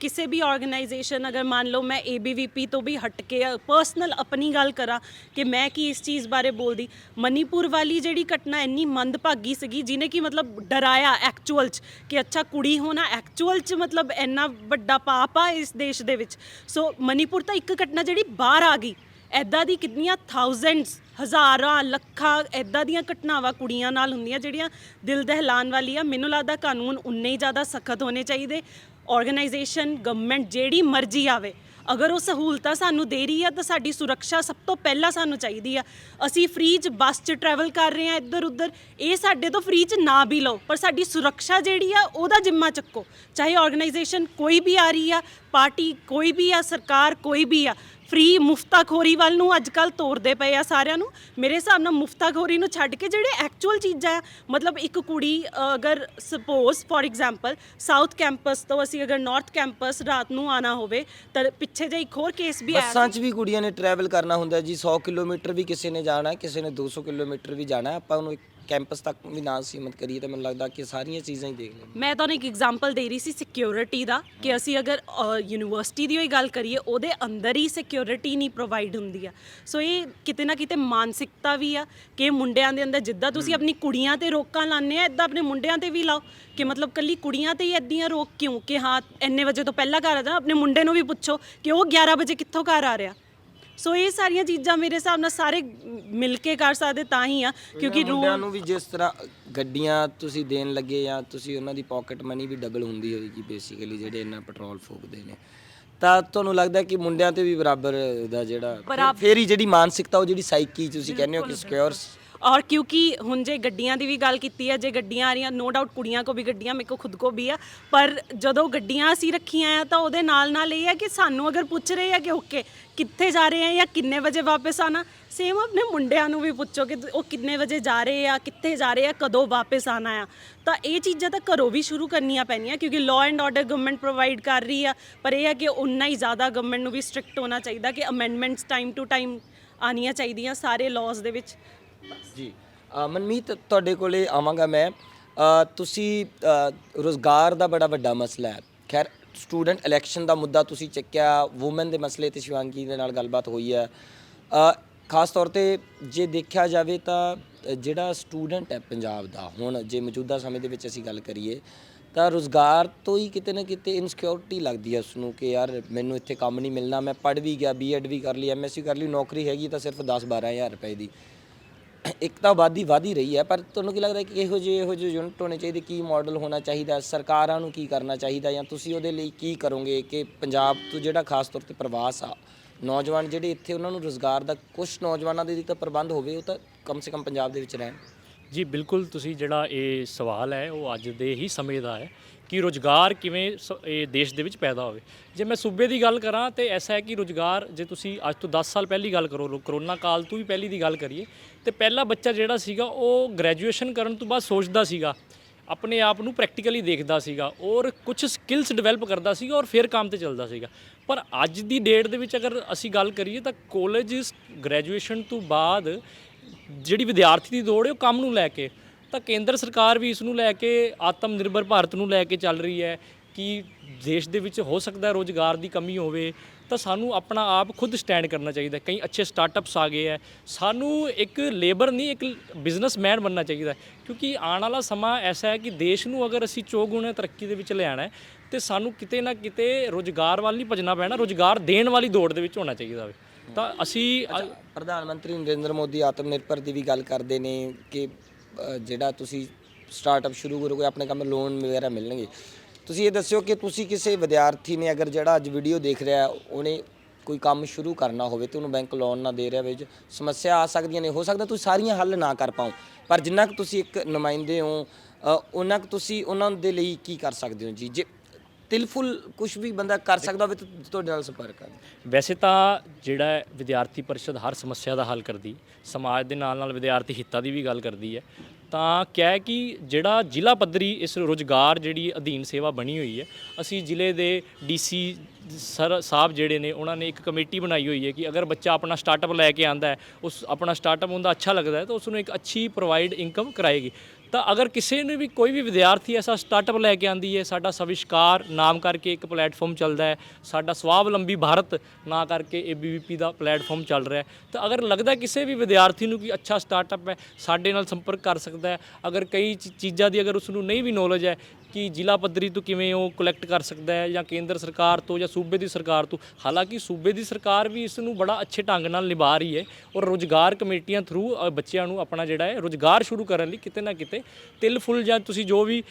ਕਿਸੇ ਵੀ ਆਰਗੇਨਾਈਜੇਸ਼ਨ ਅਗਰ ਮੰਨ ਲਓ ਮੈਂ ABVP ਤੋਂ ਵੀ ਹਟ ਕੇ ਪਰਸਨਲ ਆਪਣੀ ਗੱਲ ਕਰਾਂ ਕਿ ਮੈਂ ਕੀ ਇਸ ਚੀਜ਼ ਬਾਰੇ ਬੋਲਦੀ, ਮਨੀਪੁਰ ਵਾਲੀ ਜਿਹੜੀ ਘਟਨਾ ਇੰਨੀ ਮੰਦਭਾਗੀ ਸੀਗੀ ਜਿਹਨੇ ਕਿ ਮਤਲਬ ਡਰਾਇਆ ਐਕਚੁਅਲ ਚ ਕਿ ਅੱਛਾ ਕੁੜੀ ਹੋਣਾ ਐਕਚੁਅਲ ਚ ਮਤਲਬ ਇੰਨਾ ਵੱਡਾ ਪਾਪ ਆ ਇਸ ਦੇਸ਼ ਦੇ ਵਿੱਚ। ਸੋ ਮਨੀਪੁਰ ਤਾਂ ਇੱਕ ਘਟਨਾ ਜਿਹੜੀ ਬਾਹਰ ਆ ਗਈ ਐਦਾਂ ਦੀ ਕਿੰਨੀਆਂ ਥਾਊਜ਼ੈਂਡਸ ਹਜ਼ਾਰਾਂ, ਲੱਖਾਂ ਐਦਾਂ ਦੀਆਂ ਘਟਨਾਵਾਂ ਕੁੜੀਆਂ ਨਾਲ ਹੁੰਦੀਆਂ ਜਿਹੜੀਆਂ ਦਿਲ ਦਹਿਲਾਨ ਵਾਲੀ ਆ ਮੈਨੂੰ ਲੱਗਦਾ ਕਾਨੂੰਨ ਉਨੇ ਹੀ ਜ਼ਿਆਦਾ ਸਖਤ ਹੋਣੇ ਚਾਹੀਦੇ। ਆਰਗੇਨਾਈਜੇਸ਼ਨ ਗਵਰਨਮੈਂਟ ਜਿਹੜੀ ਮਰਜ਼ੀ ਆਵੇ, ਅਗਰ ਉਹ ਸਹੂਲਤਾਂ ਸਾਨੂੰ ਦੇ ਰਹੀ ਆ, ਤਾਂ ਸਾਡੀ ਸੁਰੱਖਿਆ ਸਭ ਤੋਂ ਪਹਿਲਾਂ ਸਾਨੂੰ ਚਾਹੀਦੀ ਆ। ਅਸੀਂ ਫ੍ਰੀ ਚ ਬੱਸ ਚ ਟਰੈਵਲ ਕਰ ਰਹੇ ਆ ਇੱਧਰ ਉੱਧਰ, ਇਹ ਸਾਡੇ ਤੋਂ ਫ੍ਰੀ ਚ ਨਾ ਵੀ ਲਓ, ਪਰ ਸਾਡੀ ਸੁਰੱਖਿਆ ਜਿਹੜੀ ਆ, ਉਹਦਾ ਜ਼ਿੰਮਾ ਚੱਕੋ। ਚਾਹੇ ਆਰਗੇਨਾਈਜੇਸ਼ਨ ਕੋਈ ਵੀ ਆ ਰਹੀ ਆ, ਪਾਰਟੀ ਕੋਈ ਵੀ ਆ, ਸਰਕਾਰ ਕੋਈ ਵੀ ਆ ਫ੍ਰੀ ਮੁਫਤਾਖੋਰੀ ਵੱਲ ਨੂੰ ਅੱਜ ਕੱਲ ਤੋਰਦੇ ਪਏ ਆ ਸਾਰਿਆਂ ਨੂੰ। ਮੇਰੇ ਹਿਸਾਬ ਨਾਲ ਮੁਫਤਾਖੋਰੀ ਨੂੰ ਛੱਡ ਕੇ ਜਿਹੜੇ ਐਕਚੁਅਲ ਚੀਜ਼ਾਂ, ਮਤਲਬ ਇੱਕ ਕੁੜੀ ਅਗਰ suppose for example south campus ਤੋਂ ਅਸੀਂ ਅਗਰ ਨਾਰਥ ਕੈਂਪਸ ਰਾਤ ਨੂੰ ਆਣਾ ਹੋਵੇ, ਤਾਂ ਪਿੱਛੇ ਜੇ ਇੱਕ ਹੋਰ ਕੇਸ ਵੀ ਆਇਆ ਬੱਸਾਂ 'ਚ ਵੀ ਕੁੜੀਆਂ ਨੇ ਟਰੈਵਲ ਕਰਨਾ ਹੁੰਦਾ ਜੀ 100 ਕਿਲੋਮੀਟਰ ਵੀ ਕਿਸੇ ਨੇ ਜਾਣਾ, ਕਿਸੇ ਨੇ 200 ਕਿਲੋਮੀਟਰ ਵੀ ਜਾਣਾ, ਆਪਾਂ ਉਹਨੂੰ ਇੱਕ ਕੈਂਪਸ ਤੱਕ ਵੀ ਨਾ ਸੀਮਤ ਕਰੀਏ ਤਾਂ ਮੈਨੂੰ ਲੱਗਦਾ ਕਿ ਸਾਰੀਆਂ ਚੀਜ਼ਾਂ ਹੀ ਦੇਖ ਲੈਣ ਮੈਂ ਤੁਹਾਨੂੰ ਇੱਕ ਐਗਜ਼ਾਮਪਲ ਦੇ ਰਹੀ ਸੀ ਸਿਕਿਉਰਿਟੀ ਦਾ ਕਿ ਅਸੀਂ ਅਗਰ ਯੂਨੀਵਰਸਿਟੀ ਦੀ ਹੋਈ ਗੱਲ ਕਰੀਏ ਉਹਦੇ ਅੰਦਰ ਹੀ ਸਿਕਿਉਰਿਟੀ ਨਹੀਂ ਪ੍ਰੋਵਾਈਡ ਹੁੰਦੀ ਆ। ਸੋ ਇਹ ਕਿਤੇ ਨਾ ਕਿਤੇ ਮਾਨਸਿਕਤਾ ਵੀ ਆ ਕਿ ਮੁੰਡਿਆਂ ਦੇ ਅੰਦਰ ਜਿੱਦਾਂ ਤੁਸੀਂ ਆਪਣੀ ਕੁੜੀਆਂ ਤੇ ਰੋਕਾਂ ਲਾਉਂਦੇ ਆ ਇਦਾਂ ਆਪਣੇ ਮੁੰਡਿਆਂ ਤੇ ਵੀ ਲਾਓ ਕਿ ਮਤਲਬ ਕੱਲੀ ਕੁੜੀਆਂ ਤੇ ਹੀ ਐਦੀਆਂ ਰੋਕ ਕਿਉਂ? ਕਿ ਹਾਂ ਇੰਨੇ ਵਜੇ ਤੋਂ ਪਹਿਲਾਂ ਘਰ ਆ ਜਾਣਾ ਆਪਣੇ ਮੁੰਡੇ ਨੂੰ ਵੀ ਪੁੱਛੋ ਕਿ ਉਹ 11 ਵਜੇ ਕਿੱਥੋਂ ਘਰ ਆ ਰਿਹਾ। ਸੋ ਇਹ ਸਾਰੀਆਂ ਚੀਜ਼ਾਂ ਮੇਰੇ ਹਿਸਾਬ ਨਾਲ ਸਾਰੇ ਮਿਲ ਕੇ ਕਰ ਸਕਦੇ ਤਾਂ ਹੀ ਆ ਕਿਉਂਕਿ ਮੁੰਡਿਆਂ ਰੂਲ ਨੂੰ ਵੀ ਜਿਸ ਤਰ੍ਹਾਂ ਗੱਡੀਆਂ ਤੁਸੀਂ ਦੇਣ ਲੱਗੇ ਜਾਂ ਤੁਸੀਂ ਉਹਨਾਂ ਦੀ ਪਾਕਟ ਮਨੀ ਵੀ ਡਬਲ ਹੁੰਦੀ ਹੋਏਗੀ ਬੇਸਿਕਲੀ ਜਿਹੜੇ ਇੰਨਾ ਪੈਟਰੋਲ ਫੂਕਦੇ ਨੇ। ਤਾਂ ਤੁਹਾਨੂੰ ਲੱਗਦਾ ਕਿ ਮੁੰਡਿਆਂ ਤੇ ਵੀ ਬਰਾਬਰ ਦਾ ਜਿਹੜਾ ਫਿਰ- ਫਿਰ ਹੀ ਜਿਹੜੀ ਮਾਨਸਿਕਤਾ ਉਹ ਜਿਹੜੀ ਸਾਈਕੀ ਤੁਸੀਂ ਕਹਿੰਦੇ ਹੋ ਕਿ ਸਿਕਿਉਰ ਔਰ ਕਿਉਂਕਿ ਹੁਣ ਜੇ ਗੱਡੀਆਂ ਦੀ ਵੀ ਗੱਲ ਕੀਤੀ ਹੈ, ਜੇ ਗੱਡੀਆਂ ਆ ਰਹੀਆਂ ਨੋ ਡਾਊਟ ਕੁੜੀਆਂ ਕੋ ਵੀ ਗੱਡੀਆਂ, ਮੇਰੇ ਕੋ ਖੁਦ ਕੋ ਵੀ ਆ। ਪਰ ਜਦੋਂ ਗੱਡੀਆਂ ਅਸੀਂ ਰੱਖੀਆਂ ਆ, ਤਾਂ ਉਹਦੇ ਨਾਲ ਨਾਲ ਇਹ ਹੈ ਕਿ ਸਾਨੂੰ ਅਗਰ ਪੁੱਛ ਰਹੇ ਆ ਕਿ ਓਕੇ, ਕਿੱਥੇ ਜਾ ਰਹੇ ਆ ਜਾਂ ਕਿੰਨੇ ਵਜੇ ਵਾਪਸ ਆਣਾ ਸੇਮ ਆਪਣੇ ਮੁੰਡਿਆਂ ਨੂੰ ਵੀ ਪੁੱਛੋ ਕਿ ਉਹ ਕਿੰਨੇ ਵਜੇ ਜਾ ਰਹੇ ਆ, ਕਿੱਥੇ ਜਾ ਰਹੇ ਆ, ਕਦੋਂ ਵਾਪਸ ਆਣਾ ਆ। ਤਾਂ ਇਹ ਚੀਜ਼ਾਂ ਤਾਂ ਘਰੋਂ ਵੀ ਸ਼ੁਰੂ ਕਰਨੀਆਂ ਪੈਣੀਆਂ, ਕਿਉਂਕਿ law and order government provide ਕਰ ਰਹੀ ਆ। ਪਰ ਇਹ ਆ ਕਿ ਉਨਾ ਹੀ ਜ਼ਿਆਦਾ ਗਵਰਨਮੈਂਟ ਨੂੰ ਵੀ ਸਟ੍ਰਿਕਟ ਹੋਣਾ ਚਾਹੀਦਾ ਕਿ ਅਮੈਂਡਮੈਂਟਸ ਟਾਈਮ ਟੂ ਟਾਈਮ ਆਉਣੀਆਂ ਚਾਹੀਦੀਆਂ ਸਾਰੇ ਲਾਜ਼ ਦੇ ਵਿੱਚ। ਜੀ ਮਨਮੀਤ ਤੁਹਾਡੇ ਕੋਲੇ ਆਵਾਂਗਾ ਮੈਂ। ਤੁਸੀਂ ਅ, ਰੋਜ਼ਗਾਰ ਦਾ ਬੜਾ ਵੱਡਾ ਮਸਲਾ ਹੈ। ਖੈਰ ਸਟੂਡੈਂਟ ਇਲੈਕਸ਼ਨ ਦਾ ਮੁੱਦਾ ਤੁਸੀਂ ਚੱਕਿਆ ਔਮਨ ਦੇ ਮਸਲੇ ਤੇ ਸ਼ਿਵਾਂਗੀ ਦੇ ਨਾਲ ਗੱਲਬਾਤ ਹੋਈ ਹੈ। ਖਾਸ ਤੌਰ ਤੇ ਜੇ ਦੇਖਿਆ ਜਾਵੇ ਤਾਂ ਜਿਹੜਾ ਸਟੂਡੈਂਟ ਹੈ ਪੰਜਾਬ ਦਾ ਹੁਣ ਜੇ ਮੌਜੂਦਾ ਸਮੇਂ ਦੇ ਵਿੱਚ ਅਸੀਂ ਗੱਲ ਕਰੀਏ ਤਾਂ ਰੋਜ਼ਗਾਰ ਤੋਂ ਹੀ ਕਿਤੇ ਨਾ ਕਿਤੇ ਇਨਸਿਕਿਉਰਿਟੀ ਲੱਗਦੀ ਹੈ ਉਸ ਨੂੰ ਕਿ ਯਾਰ ਮੈਨੂੰ ਇੱਥੇ ਕੰਮ ਨਹੀਂ ਮਿਲਣਾ ਮੈਂ ਪੜ੍ਹ ਵੀ ਗਿਆ ਬੀਐਡ ਵੀ ਕਰ ਲਈ ਐਮਐਸਸੀ ਕਰ ਲਈ ਨੌਕਰੀ ਹੈਗੀ ਤਾਂ ਸਿਰਫ 10 12000 ਰੁਪਏ ਦੀ। ਇੱਕ ਤਾਂ ਆਬਾਦੀ ਵਧ ਹੀ ਰਹੀ ਹੈ, ਪਰ ਤੁਹਾਨੂੰ ਕੀ ਲੱਗਦਾ ਕਿ ਇਹੋ ਜਿਹੇ ਇਹੋ ਜਿਹੇ ਯੂਨਿਟ ਹੋਣੇ ਚਾਹੀਦੇ? ਕੀ ਮਾਡਲ ਹੋਣਾ ਚਾਹੀਦਾ? ਸਰਕਾਰਾਂ ਨੂੰ ਕੀ ਕਰਨਾ ਚਾਹੀਦਾ? ਜਾਂ ਤੁਸੀਂ ਉਹਦੇ ਲਈ ਕੀ ਕਰੋਗੇ ਕਿ ਪੰਜਾਬ ਤੋਂ ਜਿਹੜਾ ਖਾਸ ਤੌਰ ਤੇ ਪ੍ਰਵਾਸ ਆ, ਨੌਜਵਾਨ ਜਿਹੜੇ ਇੱਥੇ ਉਹਨਾਂ ਨੂੰ ਰੋਜ਼ਗਾਰ ਦਾ ਕੁਝ ਨੌਜਵਾਨਾਂ ਦੇ ਲਈ ਤਾਂ ਪ੍ਰਬੰਧ ਹੋਵੇ, ਉਹ ਤਾਂ ਕਮ ਸੇ ਕਮ ਪੰਜਾਬ ਦੇ ਵਿੱਚ ਰਹਿਣ। ਜੀ, ਬਿਲਕੁਲ ਤੁਸੀਂ ਜਿਹੜਾ ਇਹ ਸਵਾਲ ਹੈ, ਉਹ ਅੱਜ ਦੇ ਹੀ ਸਮੇਂ ਦਾ ਹੈ। ਕਿ ਰੋਜ਼ਗਾਰ ਕਿਵੇਂ ਸ- ਇਹ ਦੇਸ਼ ਦੇ ਵਿੱਚ ਪੈਦਾ ਹੋਵੇ। ਜੇ ਮੈਂ ਸੂਬੇ ਦੀ ਗੱਲ ਕਰਾਂ ਤੇ ਐਸਾ ਹੈ ਕਿ ਰੋਜ਼ਗਾਰ, ਜੇ ਤੁਸੀਂ ਅੱਜ ਤੋਂ 10 ਸਾਲ ਪਹਿਲੀ ਗੱਲ ਕਰੋ ਲੋ- ਕਰੋਨਾ ਕਾਲ ਤੋਂ ਵੀ ਪਹਿਲੀ ਦੀ ਗੱਲ ਕਰੀਏ, ਤੇ ਪਹਿਲਾ ਬੱਚਾ ਜਿਹੜਾ ਸੀਗਾ ਉਹ ਗ੍ਰੈਜੂਏਸ਼ਨ ਕਰਨ ਤੋਂ ਬਾਅਦ ਸੋਚਦਾ ਸੀਗਾ, ਆਪਣੇ ਆਪ ਨੂੰ ਪ੍ਰੈਕਟੀਕਲੀ ਦੇਖਦਾ ਸੀਗਾ ਔਰ ਕੁਝ ਸਕਿੱਲਸ ਡਿਵੈਲਪ ਕਰਦਾ ਸੀਗਾ ਔਰ ਫਿਰ ਕੰਮ ਤੇ ਚੱਲਦਾ ਸੀਗਾ। ਪਰ ਅੱਜ ਦੀ ਡੇਟ ਦੇ ਵਿੱਚ ਅਗਰ ਅਸੀਂ ਗੱਲ ਕਰੀਏ ਤਾਂ ਕਾਲਜ ਗ੍ਰੈਜੂਏਸ਼ਨ ਤੋਂ ਬਾਅਦ ਜਿਹੜੀ ਵਿਦਿਆਰਥੀ ਦੀ ਦੌੜ ਹੈ ਉਹ ਕੰਮ ਨੂੰ ਲੈ ਕੇ ਤਾਂ ਕੇਂਦਰ ਸਰਕਾਰ ਵੀ ਇਸ ਨੂੰ ਲੈ ਕੇ ਆਤਮ ਨਿਰਭਰ ਭਾਰਤ ਨੂੰ ਲੈ ਕੇ ਚੱਲ ਰਹੀ ਹੈ ਕਿ ਦੇਸ਼ ਦੇ ਵਿੱਚ ਹੋ ਸਕਦਾ ਹੈ ਰੋਜ਼ਗਾਰ ਦੀ ਕਮੀ ਹੋਵੇ ਤਾਂ ਸਾਨੂੰ ਆਪਣਾ ਆਪ ਖੁਦ ਸਟੈਂਡ ਕਰਨਾ ਚਾਹੀਦਾ। ਕਈ ਅੱਛੇ ਸਟਾਰਟਅਪਸ ਆ ਗਏ ਹੈ ਸਾਨੂੰ ਇੱਕ ਲੇਬਰ ਨਹੀਂ ਇੱਕ ਬਿਜ਼ਨਸਮੈਨ ਬਣਨਾ ਚਾਹੀਦਾ। ਕਿਉਂਕਿ ਆਉਣ ਵਾਲਾ ਸਮਾਂ ਐਸਾ ਹੈ ਕਿ ਦੇਸ਼ ਨੂੰ ਅਗਰ ਅਸੀਂ ਚੌਗੁਣਾ ਤਰੱਕੀ ਦੇ ਵਿੱਚ ਲਿਆਣਾ ਹੈ ਤੇ ਸਾਨੂੰ ਕਿਤੇ ਨਾ ਕਿਤੇ ਰੋਜ਼ਗਾਰ ਵੱਲ ਨਹੀਂ ਭੱਜਣਾ ਪੈਣਾ ਰੋਜ਼ਗਾਰ ਦੇਣ ਵਾਲੀ ਦੌੜ ਦੇ ਵਿੱਚ ਹੋਣਾ ਚਾਹੀਦਾ ਵੇ ਤਾਂ ਅਸੀਂ ਪ੍ਰਧਾਨ ਮੰਤਰੀ ਨਰਿੰਦਰ ਮੋਦੀ ਆਤਮ ਨਿਰਭਰ ਦੀ ਵੀ ਗੱਲ ਕਰਦੇ ਨੇ ਕਿ ਜਿਹੜਾ ਤੁਸੀਂ ਸਟਾਰਟਅਪ ਸ਼ੁਰੂ ਕਰੋਗੇ ਆਪਣੇ ਕੰਮ ਲੋਨ ਵਗੈਰਾ ਮਿਲਣਗੇ। ਤੁਸੀਂ ਇਹ ਦੱਸਿਓ ਕਿ ਤੁਸੀਂ ਕਿਸੇ ਵਿਦਿਆਰਥੀ ਨੇ ਅਗਰ ਜਿਹੜਾ ਅੱਜ ਵੀਡੀਓ ਦੇਖ ਰਿਹਾ ਉਹਨੇ ਕੋਈ ਕੰਮ ਸ਼ੁਰੂ ਕਰਨਾ ਹੋਵੇ ਤੇ ਉਹਨੂੰ ਬੈਂਕ ਲੋਨ ਨਾ ਦੇ ਰਿਹਾ ਵਿੱਚ ਸਮੱਸਿਆ ਆ ਸਕਦੀਆਂ ਨੇ ਹੋ ਸਕਦਾ ਤੁਸੀਂ ਸਾਰੀਆਂ ਹੱਲ ਨਾ ਕਰ ਪਾਓ ਪਰ ਜਿੰਨਾ ਕੁ ਤੁਸੀਂ ਇੱਕ ਨੁਮਾਇੰਦੇ ਹੋ ਅ, ਉਹਨਾਂ ਕੁ ਤੁਸੀਂ ਉਹਨਾਂ ਦੇ ਲਈ ਕੀ ਕਰ ਸਕਦੇ ਹੋ ਜੀ? ਜੇ ਤਿਲਫੁਲ ਕੁਝ ਵੀ ਬੰਦਾ ਕਰ ਸਕਦਾ ਹੋਵੇ ਤਾਂ ਤੁਹਾਡੇ ਨਾਲ ਸੰਪਰਕ ਕਰ ਵੈਸੇ ਤਾਂ ਜਿਹੜਾ ਵਿਦਿਆਰਥੀ ਪਰਿਸ਼ਦ ਹਰ ਸਮੱਸਿਆ ਦਾ ਹੱਲ ਕਰਦੀ, ਸਮਾਜ ਦੇ ਨਾਲ ਨਾਲ ਵਿਦਿਆਰਥੀ ਹਿੱਤਾਂ ਦੀ ਵੀ ਗੱਲ ਕਰਦੀ ਹੈ, ਤਾਂ ਕਿਹਾ ਕਿ ਜਿਹੜਾ ਜ਼ਿਲ੍ਹਾ ਪੱਧਰੀ ਇਸ ਰੋਜ਼ਗਾਰ ਜਿਹੜੀ ਅਧੀਨ ਸੇਵਾ ਬਣੀ ਹੋਈ ਹੈ, ਅਸੀਂ ਜ਼ਿਲ੍ਹੇ ਦੇ ਡੀਸੀ ਸਰ ਸਾਹਿਬ ਜਿਹੜੇ ਨੇ, ਉਹਨਾਂ ਨੇ ਇੱਕ ਕਮੇਟੀ ਬਣਾਈ ਹੋਈ ਹੈ ਕਿ ਅਗਰ ਬੱਚਾ ਆਪਣਾ ਸਟਾਰਟਅਪ ਲੈ ਕੇ ਆਂਦਾ ਹੈ, ਉਸ ਆਪਣਾ ਸਟਾਰਟਅਪ ਹੁੰਦਾ ਅੱਛਾ ਲੱਗਦਾ ਹੈ, ਤਾਂ ਉਸ ਨੂੰ ਇੱਕ ਅੱਛੀ ਪ੍ਰੋਵਾਈਡ ਇਨਕਮ ਕਰਾਏਗੀ। ਤਾਂ ਅਗਰ ਕਿਸੇ ਨੂੰ ਵੀ ਕੋਈ ਵੀ ਵਿਦਿਆਰਥੀ ਐਸਾ ਸਟਾਰਟਅਪ ਲੈ ਕੇ ਆਂਦੀ ਹੈ, ਸਾਡਾ ਸਵਿਸ਼ਕਾਰ ਨਾਮ ਕਰਕੇ ਇੱਕ ਪਲੇਟਫਾਰਮ ਚੱਲਦਾ ਹੈ, ਸਾਡਾ ਸਵਾਵਲੰਬੀ ਭਾਰਤ ਨਾਂ ਕਰਕੇ ਏਬੀਵੀਪੀ ਦਾ ਪਲੇਟਫਾਰਮ ਚੱਲ ਰਿਹਾ ਹੈ, ਤਾਂ ਅਗਰ ਲੱਗਦਾ ਕਿਸੇ ਵੀ ਵਿਦਿਆਰਥੀ ਨੂੰ ਕਿ ਅੱਛਾ ਸਟਾਰਟਅਪ ਹੈ, ਸਾਡੇ ਨਾਲ ਸੰਪਰਕ ਕਰ ਸਕਦਾ ਹੈ, ਅਗਰ ਕਈ ਚੀ- ਚੀਜ਼ਾਂ ਦੀ ਅਗਰ ਉਸ ਨੂੰ ਨਹੀਂ ਵੀ ਨੌਲੇਜ ਹੈ ਕਿ ਜ਼ਿਲ੍ਹਾ ਪੱਧਰੀ ਤੋਂ ਕਿਵੇਂ ਉਹ ਕਲੈਕਟ ਕਰ ਸਕਦਾ ਹੈ ਜਾਂ ਕੇਂਦਰ ਸਰਕਾਰ ਤੋਂ ਜਾਂ ਸੂਬੇ ਦੀ ਸਰਕਾਰ ਤੋਂ? ਹਾਲਾਂਕਿ ਸੂਬੇ ਦੀ ਸਰਕਾਰ ਵੀ ਇਸ ਨੂੰ ਬੜਾ ਅੱਛੇ ਢੰਗ ਨਾਲ ਨਿਭਾ ਰਹੀ ਹੈ ਔਰ ਰੋਜ਼ਗਾਰ ਕਮੇਟੀਆਂ ਥਰੂ ਬੱਚਿਆਂ ਨੂੰ ਆਪਣਾ ਜਿਹੜਾ ਹੈ ਰੋਜ਼ਗਾਰ ਸ਼ੁਰੂ ਕਰਨ ਲਈ ਕਿਤੇ ਨਾ ਕਿਤੇ ਤਿਲ ਫੁੱਲ ਜਾਂ ਤੁਸੀਂ ਜੋ ਵੀ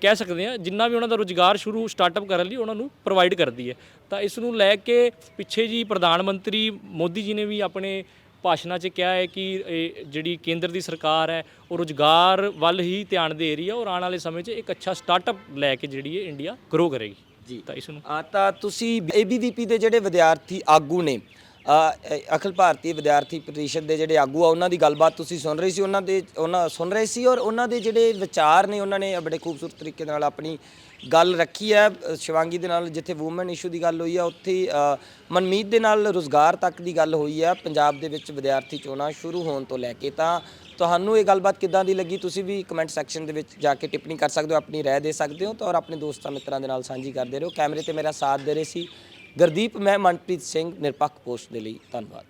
ਕਹਿ ਸਕਦੇ ਆ ਜਿੰਨਾ ਵੀ ਉਹਨਾਂ ਦਾ ਰੋਜ਼ਗਾਰ ਸ਼ੁਰੂ ਸਟਾਰਟਅਪ ਕਰਨ ਲਈ ਉਹਨਾਂ ਨੂੰ ਪ੍ਰੋਵਾਈਡ ਕਰਦੀ ਹੈ। ਤਾਂ ਇਸ ਨੂੰ ਲੈ ਕੇ ਪਿੱਛੇ ਜੀ ਪ੍ਰਧਾਨ ਮੰਤਰੀ ਮੋਦੀ ਜੀ ਨੇ ਵੀ ਆਪਣੇ ਭਾਸ਼ਣਾਂ 'ਚ ਕਿਹਾ ਹੈ ਕਿ ਜਿਹੜੀ ਕੇਂਦਰ ਦੀ ਸਰਕਾਰ ਹੈ ਉਹ ਰੋਜ਼ਗਾਰ ਵੱਲ ਹੀ ਧਿਆਨ ਦੇ ਰਹੀ ਹੈ ਔਰ ਆਉਣ ਵਾਲੇ ਸਮੇਂ 'ਚ ਇੱਕ ਅੱਛਾ ਸਟਾਰਟਅਪ ਲੈ ਕੇ ਜਿਹੜੀ ਹੈ ਇੰਡੀਆ ਗਰੋ ਕਰੇਗੀ ਜੀ। ਤਾਂ ਇਸ ਨੂੰ ਆ ਤਾਂ ਤੁਸੀਂ ਏਬੀਵੀਪੀ ਦੇ ਜਿਹੜੇ ਵਿਦਿਆਰਥੀ ਆਗੂ ਨੇ ਅਖਿਲ ਭਾਰਤੀ ਵਿਦਿਆਰਥੀ ਪਰਿਸ਼ਦ ਦੇ ਜਿਹੜੇ ਆਗੂ ਆ ਉਹਨਾਂ ਦੀ ਗੱਲਬਾਤ ਤੁਸੀਂ ਸੁਣ ਰਹੇ ਸੀ ਉਹਨਾਂ ਦੇ ਉਹਨਾਂ ਸੁਣ ਰਹੇ ਸੀ ਔਰ ਉਹਨਾਂ ਦੇ ਜਿਹੜੇ ਵਿਚਾਰ ਨੇ ਉਹਨਾਂ ਨੇ ਬੜੇ ਖੂਬਸੂਰਤ ਤਰੀਕੇ ਨਾਲ ਆਪਣੀ ਗੱਲ ਰੱਖੀ ਹੈ ਸ਼ਿਵਾਂਗੀ ਦੇ ਨਾਲ ਜਿੱਥੇ ਔਮਨ ਇਸ਼ੂ ਦੀ ਗੱਲ ਹੋਈ ਆ, ਉੱਥੇ ਮਨਮੀਤ ਦੇ ਨਾਲ ਰੋਜ਼ਗਾਰ ਤੱਕ ਦੀ ਗੱਲ ਹੋਈ ਹੈ ਪੰਜਾਬ ਦੇ ਵਿੱਚ ਵਿਦਿਆਰਥੀ ਚੋਣਾਂ ਸ਼ੁਰੂ ਹੋਣ ਤੋਂ ਲੈ ਕੇ ਤਾਂ ਤੁਹਾਨੂੰ ਇਹ ਗੱਲਬਾਤ ਕਿੱਦਾਂ ਦੀ ਲੱਗੀ? ਤੁਸੀਂ ਵੀ ਕਮੈਂਟ ਸੈਕਸ਼ਨ ਦੇ ਵਿੱਚ ਜਾ ਕੇ ਟਿੱਪਣੀ ਕਰ ਸਕਦੇ ਹੋ, ਆਪਣੀ ਰਾਏ ਦੇ ਸਕਦੇ ਹੋ ਤਾਂ ਔਰ ਆਪਣੇ ਦੋਸਤਾਂ ਮਿੱਤਰਾਂ ਦੇ ਨਾਲ ਸਾਂਝੀ ਕਰਦੇ ਰਹੋ। ਕੈਮਰੇ ਤੇ ਮੇਰਾ ਸਾਥ ਦੇ ਰਹੇ ਸੀ ਗੁਰਦੀਪ, ਮੈਂ ਮਨਪ੍ਰੀਤ ਸਿੰਘ, ਨਿਰਪੱਖ ਪੋਸਟ ਦੇ ਲਈ ਧੰਨਵਾਦ।